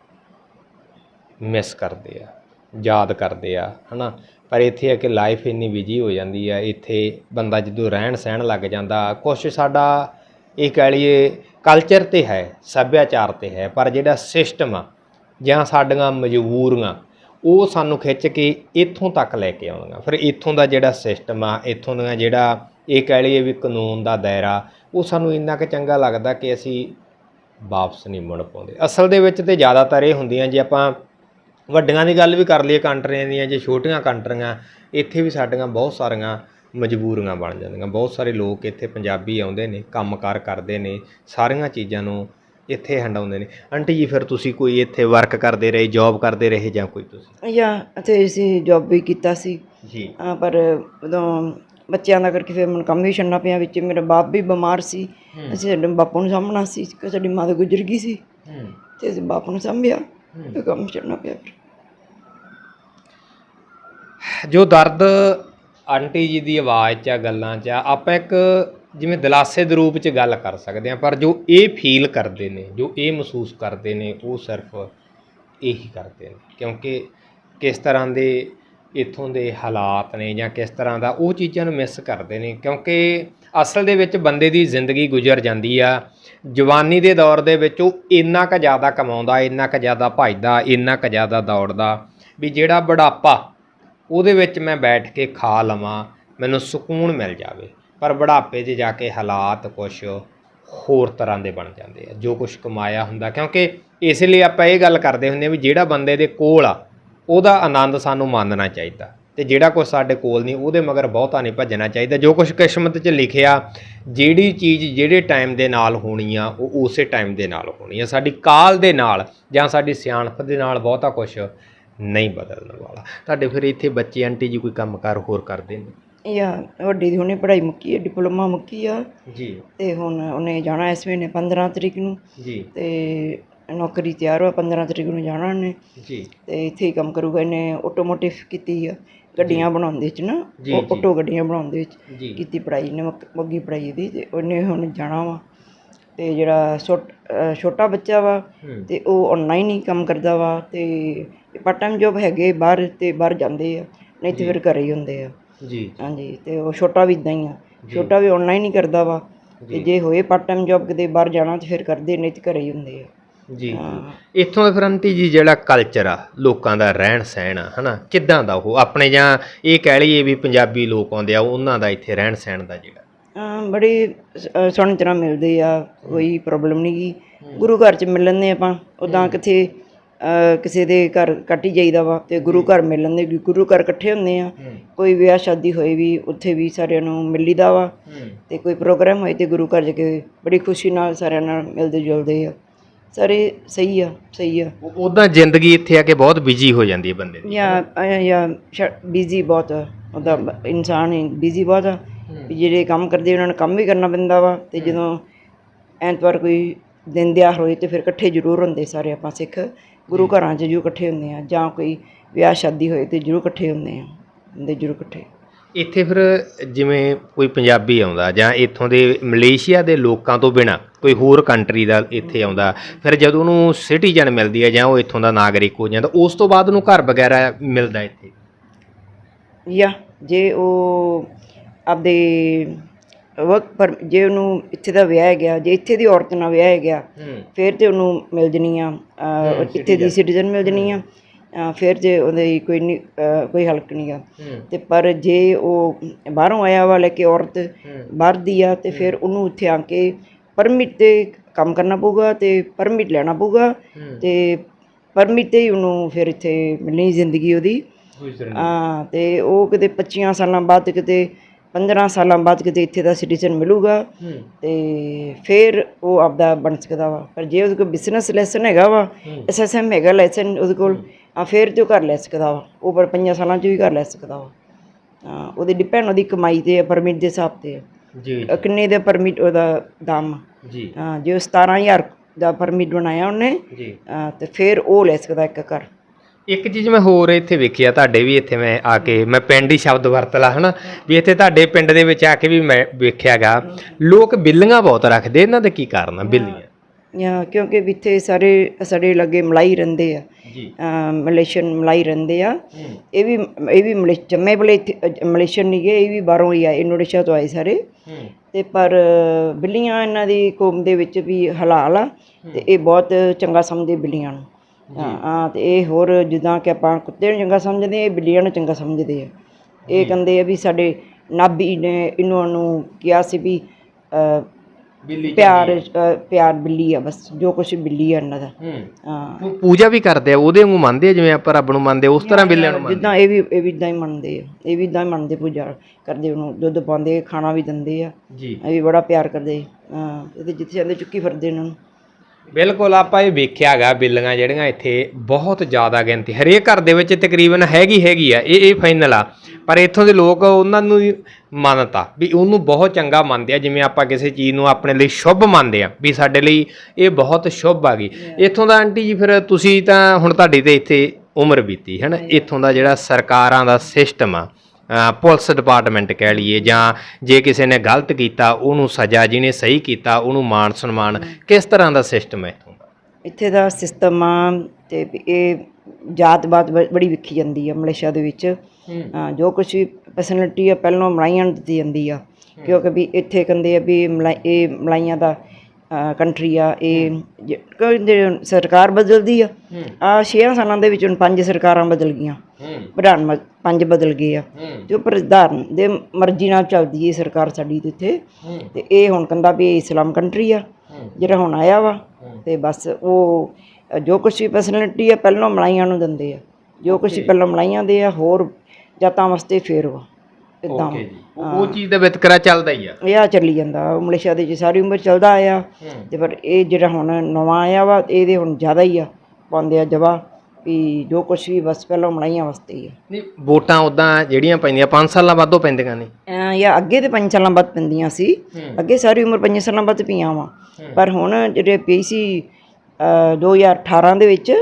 ਮਿਸ ਕਰਦੇ ਆ, ਯਾਦ ਕਰਦੇ ਆ, ਹਨਾ। ਪਰ ਇੱਥੇ ਆ ਕਿ ਲਾਈਫ ਇੰਨੀ ਬਿਜ਼ੀ ਹੋ ਜਾਂਦੀ ਆ, ਇੱਥੇ ਬੰਦਾ ਜਦੋਂ ਰਹਿਣ ਸਹਿਣ ਲੱਗ ਜਾਂਦਾ, ਕੁਛ ਸਾਡਾ, ਇਹ ਕਹਿ ਲਈਏ ਕਲਚਰ ਤੇ ਹੈ, ਸੱਭਿਆਚਾਰ ਤੇ ਹੈ, ਪਰ ਜਿਹੜਾ ਸਿਸਟਮ ਆ, ਜਾਂ ਸਾਡੀਆਂ ਮਜਬੂਰੀਆਂ ਉਹ ਸਾਨੂੰ ਖਿੱਚ ਕੇ ਇੱਥੋਂ ਤੱਕ ਲੈ ਕੇ ਆਉਣੀਆਂ ਫਿਰ ਇੱਥੋਂ ਦਾ ਜਿਹੜਾ ਸਿਸਟਮ ਆ, ਇੱਥੋਂ ਦਾ ਜਿਹੜਾ ਇਹ ਕਹਿ ਲਈਏ ਵੀ ਕਾਨੂੰਨ ਦਾ ਦਾਇਰਾ, ਉਹ ਸਾਨੂੰ ਇੰਨਾ ਕੁ ਚੰਗਾ ਲੱਗਦਾ ਕਿ ਅਸੀਂ ਵਾਪਸ ਨਹੀਂ ਮੁੜ ਪਾਉਂਦੇ। ਅਸਲ ਦੇ ਵਿੱਚ ਤੇ ਜ਼ਿਆਦਾਤਰ ਇਹ ਹੁੰਦੀਆਂ ਜੇ ਆਪਾਂ ਵੱਡੀਆਂ ਦੀ ਗੱਲ ਵੀ ਕਰ ਲਈਏ, ਕੰਟਰੀਆਂ ਦੀਆਂ ਜੇ ਛੋਟੀਆਂ ਕੰਟਰੀਆਂ, ਇੱਥੇ ਵੀ ਸਾਡੀਆਂ ਬਹੁਤ ਸਾਰੀਆਂ ਮਜਬੂਰੀਆਂ ਬਣ ਜਾਂਦੀਆਂ। ਬਹੁਤ ਸਾਰੇ ਲੋਕ ਇੱਥੇ ਪੰਜਾਬੀ ਆਉਂਦੇ ਨੇ, ਕੰਮਕਾਰ ਕਰਦੇ ਨੇ, ਸਾਰੀਆਂ ਚੀਜ਼ਾਂ ਨੂੰ ਇੱਥੇ ਹੰਡਾਉਂਦੇ ਨੇ। ਆਂਟੀ ਜੀ ਫਿਰ ਤੁਸੀਂ ਕੋਈ ਇੱਥੇ ਵਰਕ ਕਰਦੇ ਰਹੇ ਜੌਬ ਕਰਦੇ ਰਹੇ ਜਾਂ ਕੋਈ ਤੁਸੀਂ? ਯਾ ਅਤੇ ਅਸੀਂ ਜੌਬ ਵੀ ਕੀਤਾ ਸੀ। ਜੀ। ਹਾਂ, ਪਰ ਉਦੋਂ ਬੱਚਿਆਂ ਦਾ ਕਰਕੇ ਫਿਰ ਮੈਨੂੰ ਕੰਮ ਵੀ ਛੱਡਣਾ ਪਿਆ ਵਿੱਚ ਮੇਰਾ ਬਾਪ ਵੀ ਬਿਮਾਰ ਸੀ। ਅਸੀਂ ਸਾਡੇ ਬਾਪੂ ਨੂੰ ਸਾਂਭਣਾ ਸੀ ਕਿ ਸਾਡੀ ਮਾਂ ਤਾਂ ਗੁਜ਼ਰ ਗਈ ਸੀ। ਹੂੰ। ਤੇ ਅਸੀਂ ਬਾਪੂ ਨੂੰ ਸਾਂਭਿਆ ਤੇ ਕੰਮ ਛੱਡਣਾ ਪਿਆ ਫਿਰ। ਜੋ ਦਰਦ ਆਂਟੀ ਜੀ ਦੀ ਆਵਾਜ਼ 'ਚ ਆ ਗੱਲਾਂ 'ਚ ਆ ਆਪਾਂ ਇੱਕ ਜਿਵੇਂ ਦਿਲਾਸੇ ਦੇ ਰੂਪ 'ਚ ਗੱਲ ਕਰ ਸਕਦੇ ਹਾਂ, ਪਰ ਜੋ ਇਹ ਫੀਲ ਕਰਦੇ ਨੇ, ਜੋ ਇਹ ਮਹਿਸੂਸ ਕਰਦੇ ਨੇ, ਉਹ ਸਿਰਫ ਇਹੀ ਕਰਦੇ ਨੇ। ਕਿਉਂਕਿ ਕਿਸ ਤਰ੍ਹਾਂ ਦੇ ਇੱਥੋਂ ਦੇ ਹਾਲਾਤ ਨੇ ਜਾਂ ਕਿਸ ਤਰ੍ਹਾਂ ਦਾ ਉਹ ਚੀਜ਼ਾਂ ਨੂੰ ਮਿਸ ਕਰਦੇ ਨੇ, ਕਿਉਂਕਿ ਅਸਲ ਦੇ ਵਿੱਚ ਬੰਦੇ ਦੀ ਜ਼ਿੰਦਗੀ ਗੁਜ਼ਰ ਜਾਂਦੀ ਆ। ਜਵਾਨੀ ਦੇ ਦੌਰ ਦੇ ਵਿੱਚ ਉਹ ਇੰਨਾ ਕੁ ਜ਼ਿਆਦਾ ਕਮਾਉਂਦਾ, ਇੰਨਾ ਕੁ ਜ਼ਿਆਦਾ ਭੱਜਦਾ ਇੰਨਾ ਕੁ ਜ਼ਿਆਦਾ ਦੌੜਦਾ ਵੀ ਜਿਹੜਾ ਬੁਢਾਪਾ ਉਹਦੇ ਵਿੱਚ ਮੈਂ ਬੈਠ ਕੇ ਖਾ ਲਵਾਂ, ਮੈਨੂੰ ਸਕੂਨ ਮਿਲ ਜਾਵੇ। ਪਰ ਬੁਢਾਪੇ 'ਚ ਜਾ ਕੇ ਹਾਲਾਤ ਕੁਝ ਹੋਰ ਤਰ੍ਹਾਂ ਦੇ ਬਣ ਜਾਂਦੇ ਆ, ਜੋ ਕੁਝ ਕਮਾਇਆ ਹੁੰਦਾ। ਕਿਉਂਕਿ ਇਸ ਲਈ ਆਪਾਂ ਇਹ ਗੱਲ ਕਰਦੇ ਹੁੰਦੇ ਆ ਵੀ ਜਿਹੜਾ ਬੰਦੇ ਦੇ ਕੋਲ ਆ, ਉਹਦਾ ਆਨੰਦ ਸਾਨੂੰ ਮੰਨਣਾ ਚਾਹੀਦਾ ਤੇ ਜਿਹੜਾ ਕੁਝ ਸਾਡੇ ਕੋਲ ਨਹੀਂ, ਉਹਦੇ ਮਗਰ ਬਹੁਤਾ ਨਹੀਂ ਭੱਜਣਾ ਚਾਹੀਦਾ। ਜੋ ਕੁਝ ਕਿਸਮਤ 'ਚ ਲਿਖਿਆ, ਜਿਹੜੀ ਚੀਜ਼ ਜਿਹੜੇ ਟਾਈਮ ਦੇ ਨਾਲ ਹੋਣੀ ਆ, ਉਹ ਉਸੇ ਟਾਈਮ ਦੇ ਨਾਲ ਹੋਣੀ ਆ। ਸਾਡੀ ਕਾਲ ਦੇ ਨਾਲ ਜਾਂ ਸਾਡੀ ਸਿਆਣਪ ਦੇ ਨਾਲ ਬਹੁਤਾ ਕੁਝ ਨਹੀਂ ਬਦਲਣ ਵਾਲਾ। ਤੁਹਾਡੇ ਫਿਰ ਇੱਥੇ ਬੱਚੇ ਆਂਟੀ ਜੀ ਕੋਈ ਕੰਮਕਾਰ ਹੋਰ ਕਰਦੇ ਨੇ? ਵੱਡੀ ਦੀ ਹੁਣੇ ਪੜ੍ਹਾਈ ਮੁੱਕੀ ਹੈ ਡਿਪਲੋਮਾ ਮੁੱਕੀ ਆ। ਜੀ। ਤੇ ਹੁਣ ਉਹਨੇ ਜਾਣਾ ਇਸ ਮਹੀਨੇ 15 ਤਰੀਕ ਨੂੰ। ਜੀ। ਤੇ ਨੌਕਰੀ ਤਿਆਰ ਹੋਇਆ 15 ਤਰੀਕ ਨੂੰ ਜਾਣਾ ਉਹਨੇ। ਜੀ। ਤੇ ਇੱਥੇ ਹੀ ਕੰਮ ਕਰੂਗਾ ਇਹਨੇ ਆਟੋਮੋਟਿਵ ਕੀਤੀ ਆ ਗੱਡੀਆਂ ਬਣਾਉਂਦੇ ਚ ਨਾ ਉਹ। ਆਟੋ ਗੱਡੀਆਂ ਬਣਾਉਂਦੇ ਵਿੱਚ ਜੀ। ਕੀਤੀ ਪੜ੍ਹਾਈ ਨੇ ਮੱਗੀ ਪੜ੍ਹਾਈ ਇਹਦੀ ਤੇ ਉਹਨੇ ਹੁਣ ਜਾਣਾ ਵਾ। ਤੇ ਜਿਹੜਾ ਛੋਟ- ਬੱਚਾ ਵਾ ਤੇ ਉਹ ਆਨਲਾਈਨ ਹੀ ਕੰਮ ਕਰਦਾ ਵਾ ਤੇ ਪਾਰਟ ਟਾਈਮ ਜੋਬ ਹੈਗੇ ਬਾਹਰ ਤੇ ਬਾਹਰ ਜਾਂਦੇ ਆ ਨਹੀਂ ਤੇ ਫਿਰ ਘਰੇ ਹੀ ਹੁੰਦੇ ਆ। ਜੀ। ਹਾਂਜੀ ਤੇ ਉਹ ਛੋਟਾ ਵੀ ਇਦਾਂ ਹੀ ਆ। ਛੋਟਾ ਵੀ ਆਨਲਾਈਨ ਹੀ ਕਰਦਾ ਵਾ। ਤੇ ਜੇ। ਹੋਏ ਪਾਰਟ ਟਾਈਮ ਜੋਬ ਕਿਤੇ ਬਾਹਰ ਜਾਣਾ ਤੇ ਫਿਰ ਕਰਦੇ ਨਹੀਂ ਤੇ ਘਰੇ ਹੀ ਹੁੰਦੇ ਆ। ਜੀ। ਇੱਥੋਂ ਦਾ ਫਿਰ ਆਂਟੀ ਜੀ ਜਿਹੜਾ ਕਲਚਰ ਆ ਲੋਕਾਂ ਦਾ ਰਹਿਣ ਸਹਿਣ ਆ ਹਨਾ? ਕਿੱਦਾਂ ਦਾ ਉਹ? ਆਪਣੇ ਜਾਂ ਇਹ ਕਹਿ ਲਈਏ ਵੀ ਪੰਜਾਬੀ ਲੋਕ ਆਉਂਦੇ ਆ ਉਹਨਾਂ ਦਾ ਇੱਥੇ ਰਹਿਣ ਸਹਿਣ ਦਾ ਜਿਹੜਾ। ਬੜੀ ਸੋਹਣੀ ਤਰ੍ਹਾਂ ਮਿਲਦੇ ਆ ਕੋਈ ਪ੍ਰੋਬਲਮ ਨਹੀਂ ਗੀ। ਗੁਰੂ ਘਰ ਚ ਮਿਲ ਲੈਂਦੇ ਆਪਾਂ ਉਦਾਂ ਕਿਥੇ ਕਿਸੇ ਦੇ ਘਰ ਕੱਟ ਜਾਈਦਾ ਵਾ ਤੇ ਗੁਰੂ ਘਰ ਮਿਲ ਲੈਂਦੇ ਵੀ ਗੁਰੂ ਘਰ ਇਕੱਠੇ ਹੁੰਦੇ ਆ। ਕੋਈ ਵਿਆਹ ਸ਼ਾਦੀ ਹੋਏ ਵੀ ਉੱਥੇ ਵੀ ਸਾਰਿਆਂ ਨੂੰ ਮਿਲੀਦਾ ਵਾ ਤੇ ਕੋਈ ਪ੍ਰੋਗਰਾਮ ਹੋਏ ਤੇ ਗੁਰੂ ਘਰ ਜਾ ਕੇ ਬੜੀ ਖੁਸ਼ੀ ਨਾਲ ਸਾਰਿਆਂ ਨਾਲ ਮਿਲਦੇ ਜੁਲਦੇ ਆ। ਸਾਰੇ ਸਹੀ ਆ ਸਹੀ ਆ। ਉਦਾਂ ਜ਼ਿੰਦਗੀ ਇੱਥੇ ਆ ਕੇ ਬਹੁਤ ਬਿਜ਼ੀ ਹੋ ਜਾਂਦੀ ਹੈ ਬੰਦੇ ਦੀ। ਜਾਂ ਜਾਂ ਬਿਜ਼ੀ ਬਹੁਤ ਆ। ਉਹਦਾ ਇਨਸਾਨ ਹੀ ਬਿਜ਼ੀ ਬਹੁਤ ਆ। ਜਿਹੜੇ ਕੰਮ ਕਰਦੇ ਉਹਨਾਂ ਨੂੰ ਕੰਮ ਵੀ ਕਰਨਾ ਪੈਂਦਾ ਵਾ ਤੇ ਜਦੋਂ ਐਤਵਾਰ ਕੋਈ ਦਿਨ ਦਿਹਾੜ ਹੋਏ ਤੇ ਫਿਰ ਇਕੱਠੇ ਜ਼ਰੂਰ ਹੁੰਦੇ ਸਾਰੇ ਆਪਾਂ ਸਿੱਖ। ਗੁਰੂ ਘਰਾਂ 'ਚ ਜੂ ਇਕੱਠੇ ਹੁੰਦੇ ਆ ਜਾਂ ਕੋਈ ਵਿਆਹ ਸ਼ਾਦੀ ਹੋਏ ਤੇ ਜ਼ਰੂਰ ਇਕੱਠੇ ਹੁੰਦੇ ਆ ਹੁੰਦੇ ਜ਼ਰੂਰ ਇਕੱਠੇ। ਇੱਥੇ ਫਿਰ ਜਿਵੇਂ ਕੋਈ ਪੰਜਾਬੀ ਆਉਂਦਾ ਜਾਂ ਇੱਥੋਂ ਦੇ ਮਲੇਸ਼ੀਆ ਦੇ ਲੋਕਾਂ ਤੋਂ ਬਿਨਾ ਕੋਈ ਹੋਰ ਕੰਟਰੀ ਦਾ ਇੱਥੇ ਆਉਂਦਾ ਫਿਰ ਜਦੋਂ ਉਹਨੂੰ ਸਿਟੀਜ਼ਨ ਮਿਲਦੀ ਹੈ ਜਾਂ ਉਹ ਇੱਥੋਂ ਦਾ ਨਾਗਰਿਕ ਹੋ ਜਾਂਦਾ ਉਸ ਤੋਂ ਬਾਅਦ ਉਹਨੂੰ ਘਰ ਵਗੈਰਾ ਮਿਲਦਾ ਇੱਥੇ? ਜਾਂ ਜੇ ਉਹ ਆਪਦੇ ਵਰਕ ਪਰ ਜੇ ਉਹਨੂੰ ਇੱਥੇ ਦਾ ਵਿਆਹ ਗਿਆ ਜੇ ਇੱਥੇ ਦੀ ਔਰਤ ਨਾਲ ਵਿਆਹ ਗਿਆ ਫਿਰ ਤੇ ਉਹਨੂੰ ਮਿਲ ਜਣੀ ਆ ਅਹ, ਇੱਥੇ ਦੀ ਸਿਟੀਜ਼ਨ ਮਿਲ ਜਣੀ ਆ ਅਹ, ਫਿਰ ਤੇ ਉਹਦੇ ਕੋਈ ਅਹ, ਕੋਈ ਹਲਕ ਨਹੀਂ ਆ ਹੂੰ। ਤੇ ਪਰ ਜੇ ਉਹ ਬਾਹਰੋਂ ਆਇਆ ਵਾ ਲੈ ਕੇ ਔਰਤ ਬਾਹਰ ਦੀ ਆ ਤੇ ਫਿਰ ਉਹਨੂੰ ਉੱਥੇ ਆ ਕੇ ਪਰਮਿਟ ਤੇ ਕੰਮ ਕਰਨਾ ਪਊਗਾ ਤੇ ਪਰਮਿਟ ਲੈਣਾ ਪਊਗਾ ਤੇ ਪਰਮਿਟ ਤੇ ਹੀ ਉਹਨੂੰ ਫਿਰ ਇੱਥੇ ਮਿਲਣੀ ਜ਼ਿੰਦਗੀ ਉਹਦੀ। ਹਾਂ ਤੇ ਉਹ ਕਿਤੇ 25 ਸਾਲਾਂ ਬਾਅਦ ਕਿਤੇ 15 ਸਾਲਾਂ ਬਾਅਦ ਕਿਤੇ ਇੱਥੇ ਦਾ ਸਿਟੀਜ਼ਨ ਮਿਲੂਗਾ ਤੇ ਫਿਰ ਉਹ ਆਪਦਾ ਬਣ ਸਕਦਾ ਵਾ। ਪਰ ਜੇ ਉਹਦੇ ਕੋਲ ਬਿਜ਼ਨਸ ਲੈਸਨ ਹੈਗਾ ਵਾ ਐਸਐਸਐਮ ਹੈਗਾ ਲੈਸਨ ਉਹਦੇ ਕੋਲ ਆ ਫਿਰ ਉਹ ਕਰ ਲੈ ਸਕਦਾ ਵਾ। ਉਹ ਪਰ 5 ਸਾਲਾਂ 'ਚ ਵੀ ਕਰ ਲੈ ਸਕਦਾ ਵਾ। ਉਹਦੇ ਡਿਪੈਂਡ ਉਹਦੀ ਕਮਾਈ ਤੇ ਪਰਮਿਟ ਦੇ ਹਿਸਾਬ ਤੇ ਆ। ਜੀ। ਕਿੰਨੇ ਦੇ ਪਰਮਿਟ ਉਹਦਾ ਦਾਮ। ਜੀ। ਹਾਂ ਜੇ ਉਹ 17000 ਦਾ ਪਰਮਿਟ ਬਣਾਇਆ ਉਹਨੇ ਜੀ। ਤੇ ਫਿਰ ਉਹ ਲੈ ਸਕਦਾ ਇੱਕ ਘਰ। ਇੱਕ ਚੀਜ਼ ਮੈਂ ਹੋਰ ਇੱਥੇ ਵੇਖਿਆ ਤੁਹਾਡੇ ਵੀ ਇੱਥੇ ਮੈਂ ਆ ਕੇ ਮੈਂ ਪਿੰਡ ਹੀ ਸ਼ਬਦ ਵਰਤ ਲਾ ਹਨਾ? ਵੀ ਇੱਥੇ ਤੁਹਾਡੇ ਪਿੰਡ ਦੇ ਵਿੱਚ ਆ ਕੇ ਵੀ ਮੈਂ ਵੇਖਿਆਗਾ। ਲੋਕ ਬਿੱਲੀਆਂ ਬਹੁਤ ਰੱਖਦੇ ਇਹਨਾਂ ਦਾ ਕੀ ਕਾਰਨ ਆ ਬਿੱਲੀਆਂ? ਜਾਂ ਕਿਉਂਕਿ ਇੱਥੇ ਸਾਰੇ ਸਾਡੇ ਲੱਗੇ ਮਲਾਈ ਰਹਿੰਦੇ ਆ। ਜੀ। ਮਲੇਸ਼ੀਅਨ ਮਲਾਈ ਰਹਿੰਦੇ ਆ। ਇਹ ਵੀ ਇਹ ਵੀ ਮਲੇ ਜੰਮੇ ਬਲੇ ਮਲੇਸ਼ੀਅਨ ਨਹੀਂ ਗਏ ਇਹ ਵੀ ਬਾਹਰੋਂ ਹੀ ਆਏ ਇੰਡੋਨੇਸ਼ੀਆ ਤੋਂ ਆਏ ਸਾਰੇ। ਤੇ ਪਰ ਬਿੱਲੀਆਂ ਇਹਨਾਂ ਦੀ ਕੌਮ ਦੇ ਵਿੱਚ ਵੀ ਹਲਾਲ ਆ। ਤੇ ਇਹ ਬਹੁਤ ਚੰਗਾ ਸਮਝਦੇ ਬਿੱਲੀਆਂ ਨੂੰ। ਹਾਂ ਹਾਂ, ਤੇ ਇਹ ਹੋਰ ਜਿੱਦਾਂ ਕਿ ਆਪਾਂ ਕੁੱਤੇ ਨੂੰ ਚੰਗਾ ਸਮਝਦੇ ਆ ਇਹ ਬਿੱਲੀਆਂ ਨੂੰ ਚੰਗਾ ਸਮਝਦੇ ਆ। ਇਹ ਕਹਿੰਦੇ ਆ ਵੀ ਸਾਡੇ ਨਾਭੀ ਨੇ ਇਹਨਾਂ ਨੂੰ ਕਿਹਾ ਸੀ ਵੀ ਅ, ਬਿੱਲੀ ਪਿਆਰ ਪਿਆਰ ਬਿੱਲੀ ਆ ਬਸ ਜੋ ਕੁਛ ਬਿੱਲੀ ਆ ਇਹਨਾਂ ਦਾ। ਹੂੰ। ਪੂਜਾ ਵੀ ਕਰਦੇ ਆ ਉਹਦੇ ਵਾਂਗੂ ਮੰਨਦੇ ਆ ਜਿਵੇਂ ਆਪਾਂ ਰੱਬ ਨੂੰ ਮੰਨਦੇ ਆ, ਉਸ ਤਰ੍ਹਾਂ ਬਿੱਲਿਆਂ ਨੂੰ ਮੰਨਦੇ ਜਿੱਦਾਂ ਇਹ ਵੀ ਇਹ ਵੀ ਇਦਾਂ ਹੀ ਮੰਨਦੇ ਆ ਇਹ ਵੀ ਇਦਾਂ ਹੀ ਮੰਨਦੇ ਪੂਜਾ ਕਰਦੇ ਉਹਨੂੰ ਦੁੱਧ ਪਾਉਂਦੇ ਖਾਣਾ ਵੀ ਦਿੰਦੇ ਆ। ਜੀ। ਇਹ ਵੀ ਬੜਾ ਪਿਆਰ ਕਰਦੇ ਹਾਂ ਇਹਦੇ ਜਿੱਥੇ ਜਾਂਦੇ ਚੁੱਕੀ ਫਿਰਦੇ ਇਹਨਾਂ ਨੂੰ ਬਿਲਕੁਲ ਆਪਾਂ ਇਹ ਵੇਖਿਆ ਹੈਗਾ ਬਿੱਲੀਆਂ ਜਿਹੜੀਆਂ ਇੱਥੇ ਬਹੁਤ ਜ਼ਿਆਦਾ ਗਿਣਤੀ ਹਰੇਕ ਘਰ ਦੇ ਵਿੱਚ ਤਕਰੀਬਨ ਹੈਗੀ ਹੈਗੀ ਆ ਇਹ ਇਹ ਫਾਈਨਲ ਆ। ਪਰ ਇੱਥੋਂ ਦੇ ਲੋਕ ਉਹਨਾਂ ਨੂੰ ਮੰਨਤਾ ਵੀ ਉਹਨੂੰ ਬਹੁਤ ਚੰਗਾ ਮੰਨਦੇ ਆ ਜਿਵੇਂ ਆਪਾਂ ਕਿਸੇ ਚੀਜ਼ ਨੂੰ ਆਪਣੇ ਲਈ ਸ਼ੁਭ ਮੰਨਦੇ ਆ ਵੀ ਸਾਡੇ ਲਈ ਇਹ ਬਹੁਤ ਸ਼ੁਭ ਆ ਗਈ। ਇੱਥੋਂ ਦਾ ਆਂਟੀ ਜੀ ਫਿਰ ਤੁਸੀਂ ਤਾਂ ਹੁਣ ਤੁਹਾਡੀ ਤੇ ਇੱਥੇ ਉਮਰ ਬੀਤੀ ਹੈ ਨਾ ਇੱਥੋਂ ਦਾ ਜਿਹੜਾ ਸਰਕਾਰਾਂ ਦਾ ਸਿਸਟਮ ਆ ਪੁਲਿਸ ਡਿਪਾਰਟਮੈਂਟ ਕਹਿ ਲਈਏ ਜਾਂ ਜੇ ਕਿਸੇ ਨੇ ਗਲਤ ਕੀਤਾ ਉਹਨੂੰ ਸਜ਼ਾ ਜਿਹਨੇ ਸਹੀ ਕੀਤਾ ਉਹਨੂੰ ਮਾਣ ਸਨਮਾਨ। ਕਿਸ ਤਰ੍ਹਾਂ ਦਾ ਸਿਸਟਮ ਹੈ ਇੱਥੋਂ? ਦਾ ਇੱਥੇ ਦਾ ਸਿਸਟਮ ਆ ਤੇ ਵੀ ਇਹ ਜਾਤ-ਬਾਤ ਬੜੀ ਵਿਖੀ ਜਾਂਦੀ ਆ ਮਲੇਸ਼ੀਆ ਦੇ ਵਿੱਚ। ਜੋ ਕੁਝ ਵੀ ਫੈਸਿਲਿਟੀ ਆ ਪਹਿਲਾਂ ਮਲਾਈਆਂ ਨੂੰ ਦਿੱਤੀ ਜਾਂਦੀ ਆ। ਕਿਉਂਕਿ ਵੀ ਇੱਥੇ ਕਹਿੰਦੇ ਆ ਵੀ ਮਲਾਈ ਇਹ ਮਲਾਈਆਂ ਦਾ ਕੰਟਰੀ ਆ ਇਹ ਜ- ਕਹਿੰਦੇ ਸਰਕਾਰ ਬਦਲਦੀ ਆ। ਆ 6 ਸਾਲਾਂ ਦੇ ਵਿੱਚ ਹੁਣ ਪੰਜ ਸਰਕਾਰਾਂ ਬਦਲ ਗਈਆਂ। ਪ੍ਰਧਾਨ ਮ- ਪੰਜ ਬਦਲ ਗਏ ਆ। ਤੇ ਉਹ ਪ੍ਰਧਾਨ ਦੇ ਮਰਜ਼ੀ ਨਾਲ ਚੱਲਦੀ ਏ ਸਰਕਾਰ ਸਾਡੀ ਤੇ ਇੱਥੇ। ਤੇ ਇਹ ਹੁਣ ਕਹਿੰਦਾ ਵੀ ਇਹ ਇਸਲਾਮ ਕੰਟਰੀ ਆ ਜਿਹੜਾ ਹੁਣ ਆਇਆ ਵਾ। ਤੇ ਬਸ ਉਹ ਅ, ਜੋ ਕੁਛ ਵੀ ਫੈਸਿਲਿਟੀ ਆ ਪਹਿਲਾਂ ਮਲਾਈਆਂ ਨੂੰ ਦਿੰਦੇ ਆ। ਜੋ ਕੁਛ ਵੀ ਪਹਿਲਾਂ ਮਲਾਈਆਂ ਦੇ ਆ ਹੋਰ ਜਾਤਾਂ ਵਾਸਤੇ ਫੇਰ ਵਾ। ਇਦਾਂ ਓਕੇ ਜੀ। ਉਹ ਉਹ ਚੀਜ਼ ਦਾ ਵਿਤਕਰਾ ਚੱਲਦਾ ਹੀ ਆ? ਇਹ ਆ ਚੱਲੀ ਜਾਂਦਾ। ਉਹ ਮਲੇਸ਼ੀਆ ਦੇ ਵਿੱਚ ਸਾਰੀ ਉਮਰ ਚੱਲਦਾ ਆਇਆ। ਤੇ ਪਰ ਇਹ ਜਿਹੜਾ ਹੁਣ ਨਵਾਂ ਆਇਆ ਵਾ ਇਹਦੇ ਹੁਣ ਜ਼ਿਆਦਾ ਹੀ ਆ। ਪਾਉਂਦੇ ਆ ਜਵਾ ਵੀ ਜੋ ਕੁਛ ਵੀ ਬਸ ਪਹਿਲਾਂ ਮਲਾਈਆਂ ਵਾਸਤੇ ਹੀ ਨਹੀਂ ਵੋਟਾਂ ਉਦਾਂ ਜਿਹੜੀਆਂ ਪੈਂਦੀਆਂ 5 ਸਾਲਾਂ ਬਾਅਦੋਂ ਪੈਂਦੀਆਂ ਨੇ ਅਹ ਜਾਂ ਅੱਗੇ ਤੇ ਪੰਜ ਸਾਲਾਂ ਬਾਅਦ ਪੈਂਦੀਆਂ ਸੀ। ਅੱਗੇ ਸਾਰੀ ਉਮਰ ਪੰਜ ਸਾਲਾਂ ਬਾਅਦ ਪਈਆਂ ਵਾ। ਪਰ ਹੁਣ ਜਿਹੜੇ ਪਈ ਸੀ ਅਹ 2018 ਦੇ ਵਿੱਚ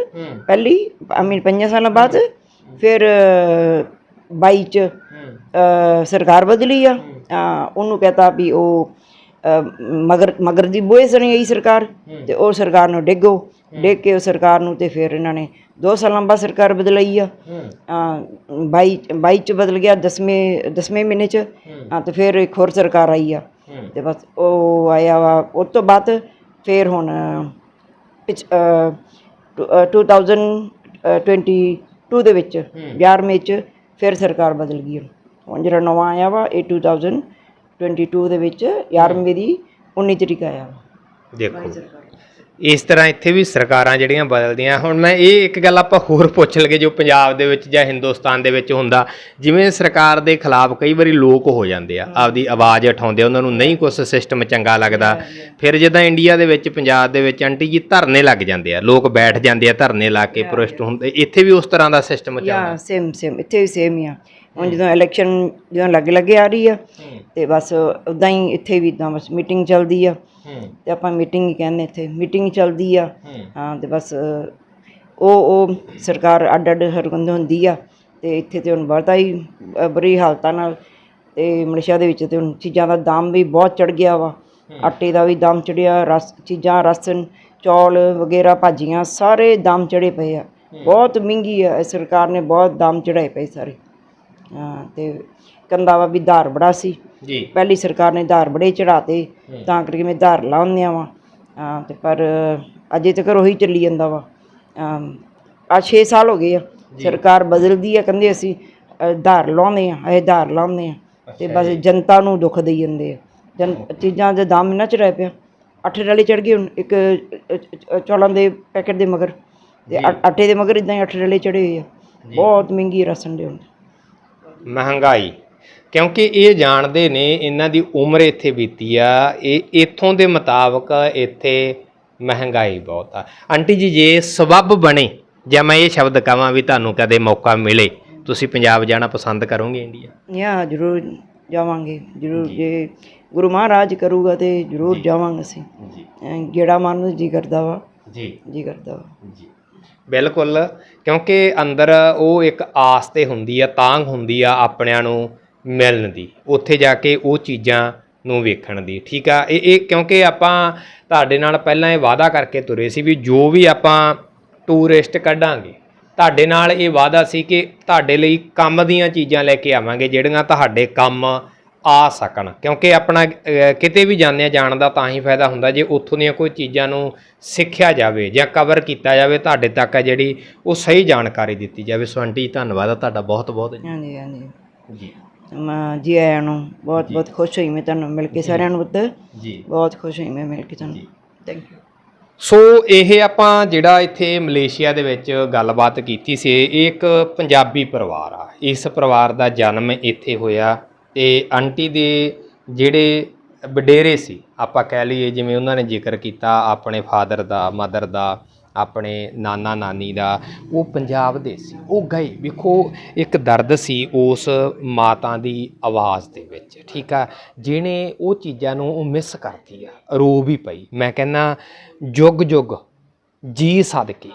ਪਹਿਲੀ ਆਈ ਮੀਨ ਪੰਜਾਂ ਸਾਲਾਂ ਬਾਅਦ ਫਿਰ ਅਹ, 22 ਚ ਸਰਕਾਰ ਬਦਲੀ ਆ। ਉਹਨੂੰ ਕਹਤਾ ਵੀ ਉਹ ਮਗਰ ਮਗਰ ਦੀ ਬੋਏ ਸਣੀ ਆਈ ਸਰਕਾਰ ਤੇ ਉਹ ਸਰਕਾਰ ਨੂੰ ਡਿੱਗੋ। ਡਿੱਗ ਕੇ ਉਹ ਸਰਕਾਰ ਨੂੰ ਤੇ ਫਿਰ ਇਹਨਾਂ ਨੇ 2 ਸਾਲਾਂ ਬਾਅਦ ਸਰਕਾਰ ਬਦਲਾਈ ਆ। 22 22 ਚ ਬਦਲ ਗਿਆ 10ਵੇਂ 10ਵੇਂ ਮਹੀਨੇ ਚ। ਤੇ ਫਿਰ ਇੱਕ ਹੋਰ ਸਰਕਾਰ ਆਈ ਆ। ਤੇ ਬਸ ਉਹ ਆਇਆ ਵਾ ਉਸ ਤੋਂ ਬਾਅਦ ਫਿਰ ਹੁਣ ਪਿਛ- ਅਹ, ਟੂ- ਅਹ, 2022 ਦੇ ਵਿੱਚ 11ਵੇਂ ਚ ਫਿਰ ਸਰਕਾਰ ਬਦਲ ਗਈ। ਹੁਣ। ਹੁਣ ਜਿਹੜਾ ਨਵਾਂ ਆਇਆ ਵਾ ਇਹ 2022 ਦੇ ਵਿੱਚ 11ਵੇਂ ਦੀ 19 ਤਰੀਕ ਆਇਆ ਵਾ। ਦੇਖੋ। ਇਸ ਤਰ੍ਹਾਂ ਇੱਥੇ ਵੀ ਸਰਕਾਰਾਂ ਜਿਹੜੀਆਂ ਬਦਲਦੀਆਂ। ਹੁਣ ਮੈਂ ਇਹ ਇੱਕ ਗੱਲ ਆਪਾਂ ਹੋਰ ਪੁੱਛ ਲਗੇ ਜੋ ਪੰਜਾਬ ਦੇ ਵਿੱਚ ਜਾਂ ਹਿੰਦੁਸਤਾਨ ਦੇ ਵਿੱਚ ਹੁੰਦਾ। ਜਿਵੇਂ ਸਰਕਾਰ ਦੇ ਖਿਲਾਫ ਕਈ ਵਾਰੀ ਲੋਕ ਹੋ ਜਾਂਦੇ ਆ ਆਪਦੀ ਆਵਾਜ਼ ਉਠਾਉਂਦੇ ਉਹਨਾਂ ਨੂੰ ਨਹੀਂ ਕੁਝ ਸਿਸਟਮ ਚੰਗਾ ਲੱਗਦਾ। ਫਿਰ ਜਿੱਦਾਂ ਇੰਡੀਆ ਦੇ ਵਿੱਚ ਪੰਜਾਬ ਦੇ ਵਿੱਚ ਆਂਟੀ ਜੀ ਧਰਨੇ ਲੱਗ ਜਾਂਦੇ ਆ। ਲੋਕ ਬੈਠ ਜਾਂਦੇ ਆ ਧਰਨੇ ਲਾ ਕੇ ਪ੍ਰੋਟੈਸਟ ਹੁੰਦੇ। ਇੱਥੇ ਵੀ ਉਸ ਤਰ੍ਹਾਂ ਦਾ ਸਿਸਟਮ ਚੱਲਦਾ। ਯਾ ਸੇਮ ਸੇਮ ਇੱਥੇ ਵੀ ਸੇਮ ਹੀ ਆ। ਹੁਣ ਜਦੋਂ ਇਲੈਕਸ਼ਨ ਜਦੋਂ ਲੱਗੇ ਲੱਗੇ ਆ ਰਹੀ ਆ ਹੂੰ। ਤੇ ਬਸ ਉਦਾਂ ਹੀ ਇੱਥੇ ਵੀ ਇਦਾਂ ਬਸ ਮੀਟਿੰਗ ਚੱਲਦੀ ਆ। ਹੂੰ ਤੇ ਆਪਾਂ ਮੀਟਿੰਗ ਹੀ ਕਹਿੰਦੇ ਇੱਥੇ ਮੀਟਿੰਗ ਚੱਲਦੀ ਆ। ਹੂੰ। ਤੇ ਬਸ ਉਹ ਉਹ ਸਰਕਾਰ ਅੱਡ ਅੱਡ ਹਰਗੰਦ ਹੁੰਦੀ ਆ ਤੇ ਇੱਥੇ ਤੇ ਹੁਣ ਬਹੁਤਾ ਹੀ ਬੁਰੀ ਹਾਲਤਾਂ ਨਾਲ ਤੇ ਮਲੇਸ਼ੀਆ ਦੇ ਵਿੱਚ ਤੇ ਹੁਣ ਚੀਜ਼ਾਂ ਦਾ ਦਾਮ ਵੀ ਬਹੁਤ ਚੜ ਗਿਆ ਵਾ। ਆਟੇ ਦਾ ਵੀ ਦਾਮ ਚੜਿਆ ਰਸ ਚੀਜ਼ਾਂ ਰਸਨ ਚੌਲ ਵਗੈਰਾ ਭਾਜੀਆਂ ਸਾਰੇ ਦਾਮ ਚੜੇ ਪਏ ਆ। ਬਹੁਤ ਮਹਿੰਗੀ ਆ ਸਰਕਾਰ ਨੇ ਬਹੁਤ ਦਾਮ ਚੜਾਏ ਪਏ ਸਾਰੇ। ਹਾਂ ਤੇ ਕੰਦਾ ਵਾ ਵੀ ਧਾਰ ਬੜਾ ਸੀ। ਜੀ। ਪਹਿਲੀ ਸਰਕਾਰ ਨੇ ਧਾਰ ਬੜੇ ਚੜਾਤੇ ਤਾਂ ਕਰਕੇ ਮੈਂ ਧਾਰ ਲਾਉਂਦਿਆਂ ਵਾ। ਹਾਂ ਤੇ ਪਰ ਅਜੇ ਤੱਕ ਉਹੀ ਚੱਲੀ ਜਾਂਦਾ ਵਾ। ਆ 6 ਸਾਲ ਹੋ ਗਏ ਆ। ਸਰਕਾਰ ਬਦਲਦੀ ਆ ਕਹਿੰਦੇ ਅਸੀਂ ਧਾਰ ਲਾਉਂਦੇ ਆ ਇਹ ਧਾਰ ਲਾਉਂਦੇ ਆ। ਤੇ ਬਸ ਜਨਤਾ ਨੂੰ ਦੁੱਖ ਦੇਈ ਜਾਂਦੇ ਆ। ਜਨ ਚੀਜ਼ਾਂ ਦੇ ਦਾਮ ਇੰਨਾ ਚੜਾਏ ਪਿਆ। ਅੱਠ ਡਾਲੇ ਚੜ ਗਏ ਹੁਣ ਇੱਕ ਚੌਲਾਂ ਦੇ ਪੈਕੇਟ ਦੇ ਮਗਰ। ਤੇ ਆਟੇ ਦੇ ਮਗਰ ਇਦਾਂ ਹੀ ਅੱਠ ਡਾਲੇ ਚੜੇ ਹੋਏ ਆ। ਬਹੁਤ ਮਹਿੰਗੀ ਰਸਨ ਦੇ ਹੁੰਦੇ ਮਹਿੰਗਾਈ। ਕਿਉਂਕਿ ਇਹ ਜਾਣਦੇ ਨੇ ਇਹਨਾਂ ਦੀ ਉਮਰ ਇੱਥੇ ਬੀਤੀ ਆ ਇਹ ਇੱਥੋਂ ਦੇ ਮੁਤਾਬਕ ਇੱਥੇ ਮਹਿੰਗਾਈ ਬਹੁਤ ਆ। ਆਂਟੀ ਜੀ ਜੇ ਸਬੱਬ ਬਣੇ ਜਾਂ ਮੈਂ ਇਹ ਸ਼ਬਦ ਕਹਾਂ ਵੀ ਤੁਹਾਨੂੰ ਕਦੇ ਮੌਕਾ ਮਿਲੇ ਤੁਸੀਂ ਪੰਜਾਬ ਜਾਣਾ ਪਸੰਦ ਕਰੋਗੇ ਇੰਡੀਆ? ਯਾ ਜ਼ਰੂਰ ਜਾਵਾਂਗੇ ਜ਼ਰੂਰ ਜੇ। ਗੁਰੂ ਮਹਾਰਾਜ ਕਰੂਗਾ ਤੇ ਜ਼ਰੂਰ ਜਾਵਾਂਗੇ ਅਸੀਂ। ਜੀ। ਅਹ ਗੇੜਾ ਮਾਰਨ ਨੂੰ ਜੀ ਕਰਦਾ ਵਾ ਜੀ। ਜੀ ਕਰਦਾ ਵਾ। ਜੀ। ਬਿਲਕੁਲ ਕਿਉਂਕਿ ਅੰਦਰ ਉਹ ਇੱਕ ਆਸ ਤੇ ਹੁੰਦੀ ਆ ਤਾਂਗ ਹੁੰਦੀ ਆ ਆਪਣਿਆਂ ਨੂੰ ਮਿਲਣ ਦੀ ਉੱਥੇ ਜਾ ਕੇ ਉਹ ਚੀਜ਼ਾਂ ਨੂੰ ਵੇਖਣ ਦੀ ਠੀਕ ਆ? ਇਹ ਇਹ ਕਿਉਂਕਿ ਆਪਾਂ ਤੁਹਾਡੇ ਨਾਲ ਪਹਿਲਾਂ ਇਹ ਵਾਅਦਾ ਕਰਕੇ ਤੁਰੇ ਸੀ ਵੀ ਜੋ ਵੀ ਆਪਾਂ ਟੂਰਿਸਟ ਕੱਢਾਂਗੇ ਤੁਹਾਡੇ ਨਾਲ ਇਹ ਵਾਅਦਾ ਸੀ ਕਿ ਤੁਹਾਡੇ ਲਈ ਕੰਮ ਦੀਆਂ ਚੀਜ਼ਾਂ ਲੈ ਕੇ ਆਵਾਂਗੇ ਜਿਹੜੀਆਂ ਤੁਹਾਡੇ ਕੰਮ ਆ ਸਕਣ। ਕਿਉਂਕਿ ਆਪਣਾ ਕਿਤੇ ਵੀ ਜਾਂਦੇ ਆ ਜਾਣ ਦਾ ਤਾਂ ਹੀ ਫਾਇਦਾ ਹੁੰਦਾ ਜੇ ਉੱਥੋਂ ਦੀਆਂ ਕੋਈ ਚੀਜ਼ਾਂ ਨੂੰ ਸਿੱਖਿਆ ਜਾਵੇ ਜਾਂ ਕਵਰ ਕੀਤਾ ਜਾਵੇ ਤੁਹਾਡੇ ਤੱਕ ਹੈ ਜਿਹੜੀ ਉਹ ਸਹੀ ਜਾਣਕਾਰੀ ਦਿੱਤੀ ਜਾਵੇ। ਸੋ ਆਂਟੀ ਧੰਨਵਾਦ ਆ ਤੁਹਾਡਾ ਬਹੁਤ ਬਹੁਤ ਹਾਂਜੀ ਹਾਂਜੀ। ਜੀ। ਜੀ ਆਇਆਂ ਨੂੰ ਬਹੁਤ ਬਹੁਤ ਖੁਸ਼ ਹੋਈ ਮੈਂ ਤੁਹਾਨੂੰ ਮਿਲ ਕੇ ਸਾਰਿਆਂ ਨੂੰ ਪੁੱਤ। ਜੀ। ਬਹੁਤ ਖੁਸ਼ ਹੋਈ ਮੈਂ ਮਿਲ ਕੇ ਤੁਹਾਨੂੰ। ਥੈਂਕ ਯੂ ਸੋ ਇਹ ਆਪਾਂ ਜਿਹੜਾ ਇੱਥੇ ਮਲੇਸ਼ੀਆ ਦੇ ਵਿੱਚ ਗੱਲਬਾਤ ਕੀਤੀ ਸੀ ਇਹ ਇੱਕ ਪੰਜਾਬੀ ਪਰਿਵਾਰ ਆ। ਇਸ ਪਰਿਵਾਰ ਦਾ ਜਨਮ ਇੱਥੇ ਹੋਇਆ। ਤੇ ਆਂਟੀ ਦੇ ਜਿਹੜੇ ਵਡੇਰੇ ਸੀ ਆਪਾਂ ਕਹਿ ਲਈਏ ਜਿਵੇਂ ਉਹਨਾਂ ਨੇ ਜ਼ਿਕਰ ਕੀਤਾ ਆਪਣੇ ਫਾਦਰ ਦਾ ਮਦਰ ਦਾ ਆਪਣੇ ਨਾਨਾ ਨਾਨੀ ਦਾ, ਉਹ ਪੰਜਾਬ ਦੇ ਸੀ। ਉਹ ਗਏ, ਵੇਖੋ, ਇੱਕ ਦਰਦ ਸੀ ਉਸ ਮਾਤਾ ਦੀ ਆਵਾਜ਼ ਦੇ ਵਿੱਚ, ਠੀਕ ਆ? ਜਿਹਨੇ ਉਹ ਚੀਜ਼ਾਂ ਨੂੰ ਉਹ ਮਿਸ ਕਰਦੀ ਆ, ਰੋ ਵੀ ਪਈ। ਮੈਂ ਕਹਿੰਨਾ ਜੁਗ ਜੁਗ, ਜੀ ਸਦਕੇ,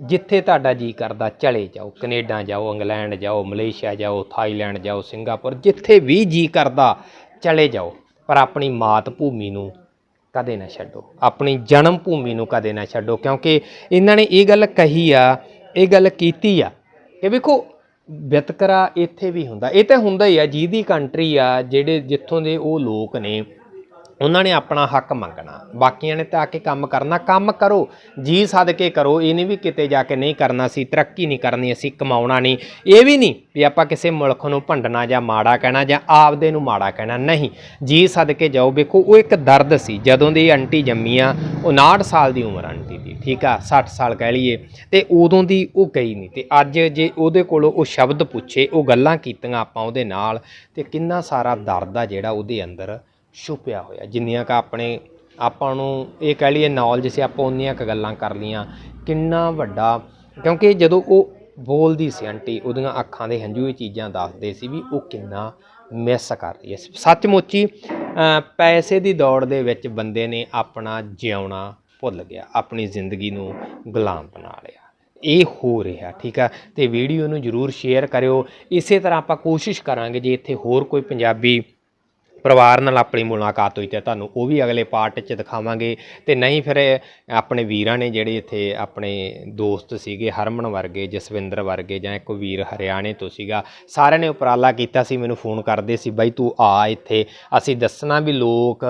ਜਿੱਥੇ ਤੁਹਾਡਾ ਜੀ ਕਰਦਾ, ਚਲੇ ਜਾਓ। ਕੈਨੇਡਾ ਜਾਓ, ਇੰਗਲੈਂਡ ਜਾਓ, ਮਲੇਸ਼ੀਆ ਜਾਓ, ਥਾਈਲੈਂਡ ਜਾਓ, ਸਿੰਗਾਪੁਰ, ਜਿੱਥੇ ਵੀ ਜੀ ਕਰਦਾ, ਚਲੇ ਜਾਓ। ਪਰ ਆਪਣੀ ਮਾਤ ਭੂਮੀ ਨੂੰ ਕਦੇ ਨਾ ਛੱਡੋ? ਆਪਣੀ ਜਨਮ ਭੂਮੀ ਨੂੰ ਕਦੇ ਨਾ ਛੱਡੋ? ਕਿਉਂਕਿ ਇਹਨਾਂ ਨੇ ਇਹ ਗੱਲ ਕਹੀ ਆ, ਇਹ ਗੱਲ ਕੀਤੀ ਆ। ਕਿ ਵੇਖੋ ਵਿਤਕਰਾ ਇੱਥੇ ਵੀ ਹੁੰਦਾ। ਇਹ ਤਾਂ ਹੁੰਦਾ ਹੀ ਆ, ਜਿਹਦੀ ਕੰਟਰੀ ਆ, ਜਿਹੜੇ ਜਿੱਥੋਂ ਦੇ ਉਹ ਲੋਕ ਨੇ ਉਹਨਾਂ ਨੇ ਆਪਣਾ ਹੱਕ ਮੰਗਣਾ। ਬਾਕੀਆਂ ਨੇ ਤਾਂ ਆ ਕੇ ਕੰਮ ਕਰਨਾ। ਕੰਮ ਕਰੋ। ਜੀ ਸੱਦ ਕੇ ਕਰੋ। ਇਹ ਨਹੀਂ ਵੀ ਕਿਤੇ ਜਾ ਕੇ ਨਹੀਂ ਕਰਨਾ ਸੀ। ਤਰੱਕੀ ਨਹੀਂ ਕਰਨੀ ਅਸੀਂ, ਕਮਾਉਣਾ ਨਹੀਂ। ਇਹ ਵੀ ਨਹੀਂ ਵੀ ਆਪਾਂ ਕਿਸੇ ਮੁਲਕ ਨੂੰ ਭੰਡਣਾ ਜਾਂ ਮਾੜਾ ਕਹਿਣਾ ਜਾਂ ਆਪਦੇ ਨੂੰ ਮਾੜਾ ਕਹਿਣਾ ਨਹੀਂ। ਜੀ ਸੱਦ ਕੇ ਜਾਓ। ਵੇਖੋ, ਉਹ ਇੱਕ ਦਰਦ ਸੀ। ਜਦੋਂ ਦੀ ਆਂਟੀ ਜੰਮੀ ਆ ਉਹ 59 ਸਾਲ ਦੀ ਉਮਰ ਆਂਟੀ ਦੀ, ਠੀਕ ਆ? 60 ਸਾਲ ਕਹਿ ਲਈਏ। ਤੇ ਉਦੋਂ ਦੀ ਉਹ ਗਈ ਨਹੀਂ। ਤੇ ਅੱਜ ਜੇ ਉਹਦੇ ਕੋਲੋਂ ਉਹ ਸ਼ਬਦ ਪੁੱਛੇ, ਉਹ ਗੱਲਾਂ ਕੀਤੀਆਂ ਆਪਾਂ ਉਹਦੇ ਨਾਲ, ਤੇ ਕਿੰਨਾ ਸਾਰਾ ਦਰਦ ਆ ਜਿਹੜਾ ਉਹਦੇ ਅੰਦਰ ਛੁਪਿਆ ਹੋਇਆ। ਜਿੰਨੀਆਂ ਕ ਆਪਣੇ ਆਪਾਂ ਨੂੰ ਇਹ ਕਹਿ ਲਈਏ ਨੌਲੇਜ ਸੀ, ਆਪਾਂ ਉਨੀਆਂ ਕ ਗੱਲਾਂ ਕਰ ਲੀਆਂ ਕਿੰਨਾ ਵੱਡਾ, ਕਿਉਂਕਿ ਜਦੋਂ ਉਹ ਬੋਲਦੀ ਸੀ ਆਂਟੀ, ਉਹਦੀਆਂ ਅੱਖਾਂ ਦੇ ਹੰਝੂ ਇਹ ਚੀਜ਼ਾਂ ਦੱਸਦੇ ਸੀ ਵੀ ਉਹ ਕਿੰਨਾ ਮਿਸ ਕਰ ਰਹੀ ਹੈ। ਸੱਚਮੁੱਚ ਹੀ ਪੈਸੇ ਦੀ ਦੌੜ ਦੇ ਵਿੱਚ ਬੰਦੇ ਨੇ ਆਪਣਾ ਜਿਉਣਾ ਭੁੱਲ ਗਿਆ, ਆਪਣੀ ਜ਼ਿੰਦਗੀ ਨੂੰ ਗੁਲਾਮ ਬਣਾ ਲਿਆ। ਇਹ ਹੋ ਰਿਹਾ, ਠੀਕ ਆ? ਤੇ ਵੀਡੀਓ ਨੂੰ ਜਰੂਰ ਸ਼ੇਅਰ ਕਰਿਓ। ਇਸੇ ਤਰ੍ਹਾਂ ਆਪਾਂ ਕੋਸ਼ਿਸ਼ ਕਰਾਂਗੇ, ਜੇ ਇੱਥੇ ਹੋਰ ਕੋਈ ਪੰਜਾਬੀ ਪਰਿਵਾਰ ਨਾਲ ਆਪਣੀ ਮੁਲਾਕਾਤ ਹੋਈ ਤੇ ਤੁਹਾਨੂੰ ਉਹ ਵੀ ਅਗਲੇ ਪਾਰਟ 'ਚ ਦਿਖਾਵਾਂਗੇ। ਤੇ ਨਹੀਂ ਫਿਰ ਆਪਣੇ ਵੀਰਾਂ ਨੇ ਜਿਹੜੇ ਇੱਥੇ ਆਪਣੇ ਦੋਸਤ ਸੀਗੇ ਹਰਮਨ ਵਰਗੇ, ਜਸਵਿੰਦਰ ਵਰਗੇ ਜਾਂ ਇੱਕ ਵੀਰ ਹਰਿਆਣੇ ਤੋਂ ਸੀਗਾ, ਸਾਰਿਆਂ ਨੇ ਉਪਰਾਲਾ ਕੀਤਾ ਸੀ, ਮੈਨੂੰ ਫੋਨ ਕਰਦੇ ਸੀ, ਬਾਈ ਤੂੰ ਆ ਇੱਥੇ, ਅਸੀਂ ਦੱਸਣਾ ਵੀ ਲੋਕ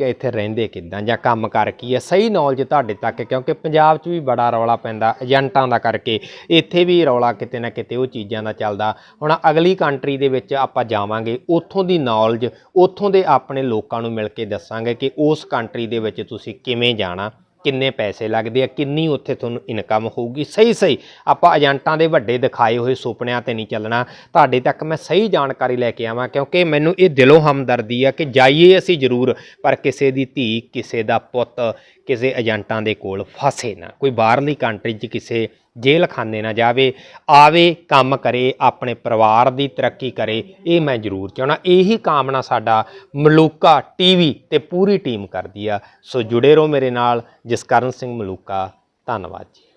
ਕਿ ਇੱਥੇ ਰਹਿੰਦੇ ਕਿੱਦਾਂ ਜਾਂ ਕੰਮ ਕਰ ਕੀ ਹੈ, ਸਹੀ ਨੌਲੇਜ ਤੁਹਾਡੇ ਤੱਕ, ਕਿਉਂਕਿ ਪੰਜਾਬ 'ਚ ਵੀ ਬੜਾ ਰੌਲਾ ਪੈਂਦਾ ਏਜੰਟਾਂ ਦਾ ਕਰਕੇ, ਇੱਥੇ ਵੀ ਰੌਲਾ ਕਿਤੇ ਨਾ ਕਿਤੇ ਉਹ ਚੀਜ਼ਾਂ ਦਾ ਚੱਲਦਾ। ਹੁਣ ਅਗਲੀ ਕੰਟਰੀ ਦੇ ਵਿੱਚ ਆਪਾਂ ਜਾਵਾਂਗੇ, ਉੱਥੋਂ ਦੀ ਨੌਲੇਜ ਉੱਥੋਂ ਦੇ ਆਪਣੇ ਲੋਕਾਂ ਨੂੰ ਮਿਲ ਕੇ ਦੱਸਾਂਗੇ ਕਿ ਉਸ ਕੰਟਰੀ ਦੇ ਵਿੱਚ ਤੁਸੀਂ ਕਿਵੇਂ ਜਾਣਾ। ਕਿੰਨੇ ਪੈਸੇ ਲੱਗਦੇ ਆ, ਕਿੰਨੀ ਉੱਥੇ ਤੁਹਾਨੂੰ ਇਨਕਮ ਹੋਊਗੀ। ਸਹੀ ਸਹੀ, ਆਪਾਂ ਏਜੰਟਾਂ ਦੇ ਵੱਡੇ ਦਿਖਾਏ ਹੋਏ ਸੁਪਨਿਆਂ ਤੇ ਨਹੀਂ ਚੱਲਣਾ। ਤੁਹਾਡੇ ਤੱਕ ਮੈਂ ਸਹੀ ਜਾਣਕਾਰੀ ਲੈ ਕੇ ਆਵਾਂ, ਕਿਉਂਕਿ ਮੈਨੂੰ ਇਹ ਦਿਲੋਂ ਹਮਦਰਦੀ ਆ ਕਿ ਜਾਈਏ ਅਸੀਂ ਜ਼ਰੂਰ, ਪਰ ਕਿਸੇ ਦੀ ਧੀ, ਕਿਸੇ ਦਾ ਪੁੱਤ, ਕਿਸੇ ਏਜੰਟਾਂ ਦੇ ਕੋਲ ਫਸੇ ਨਾ। ਕੋਈ ਬਾਹਰਲੀ ਕੰਟਰੀ 'ਚ ਕਿਸੇ ਜੇਲ੍ਹ ਖਾਨੇ ਨਾ ਜਾਵੇ, ਆਵੇ, ਕੰਮ ਕਰੇ, ਆਪਣੇ ਪਰਿਵਾਰ ਦੀ ਤਰੱਕੀ ਕਰੇ, ਇਹ ਮੈਂ ਜ਼ਰੂਰ ਚਾਹਣਾ ਇਹੀ ਕਾਮਨਾ ਸਾਡਾ ਮਲੂਕਾ ਟੀਵੀ ਤੇ ਪੂਰੀ ਟੀਮ ਕਰਦੀ ਆ। ਸੋ ਜੁੜੇ ਰਹੋ ਮੇਰੇ ਨਾਲ, ਜਸਕਰਨ ਸਿੰਘ ਮਲੂਕਾ, ਧੰਨਵਾਦ ਜੀ।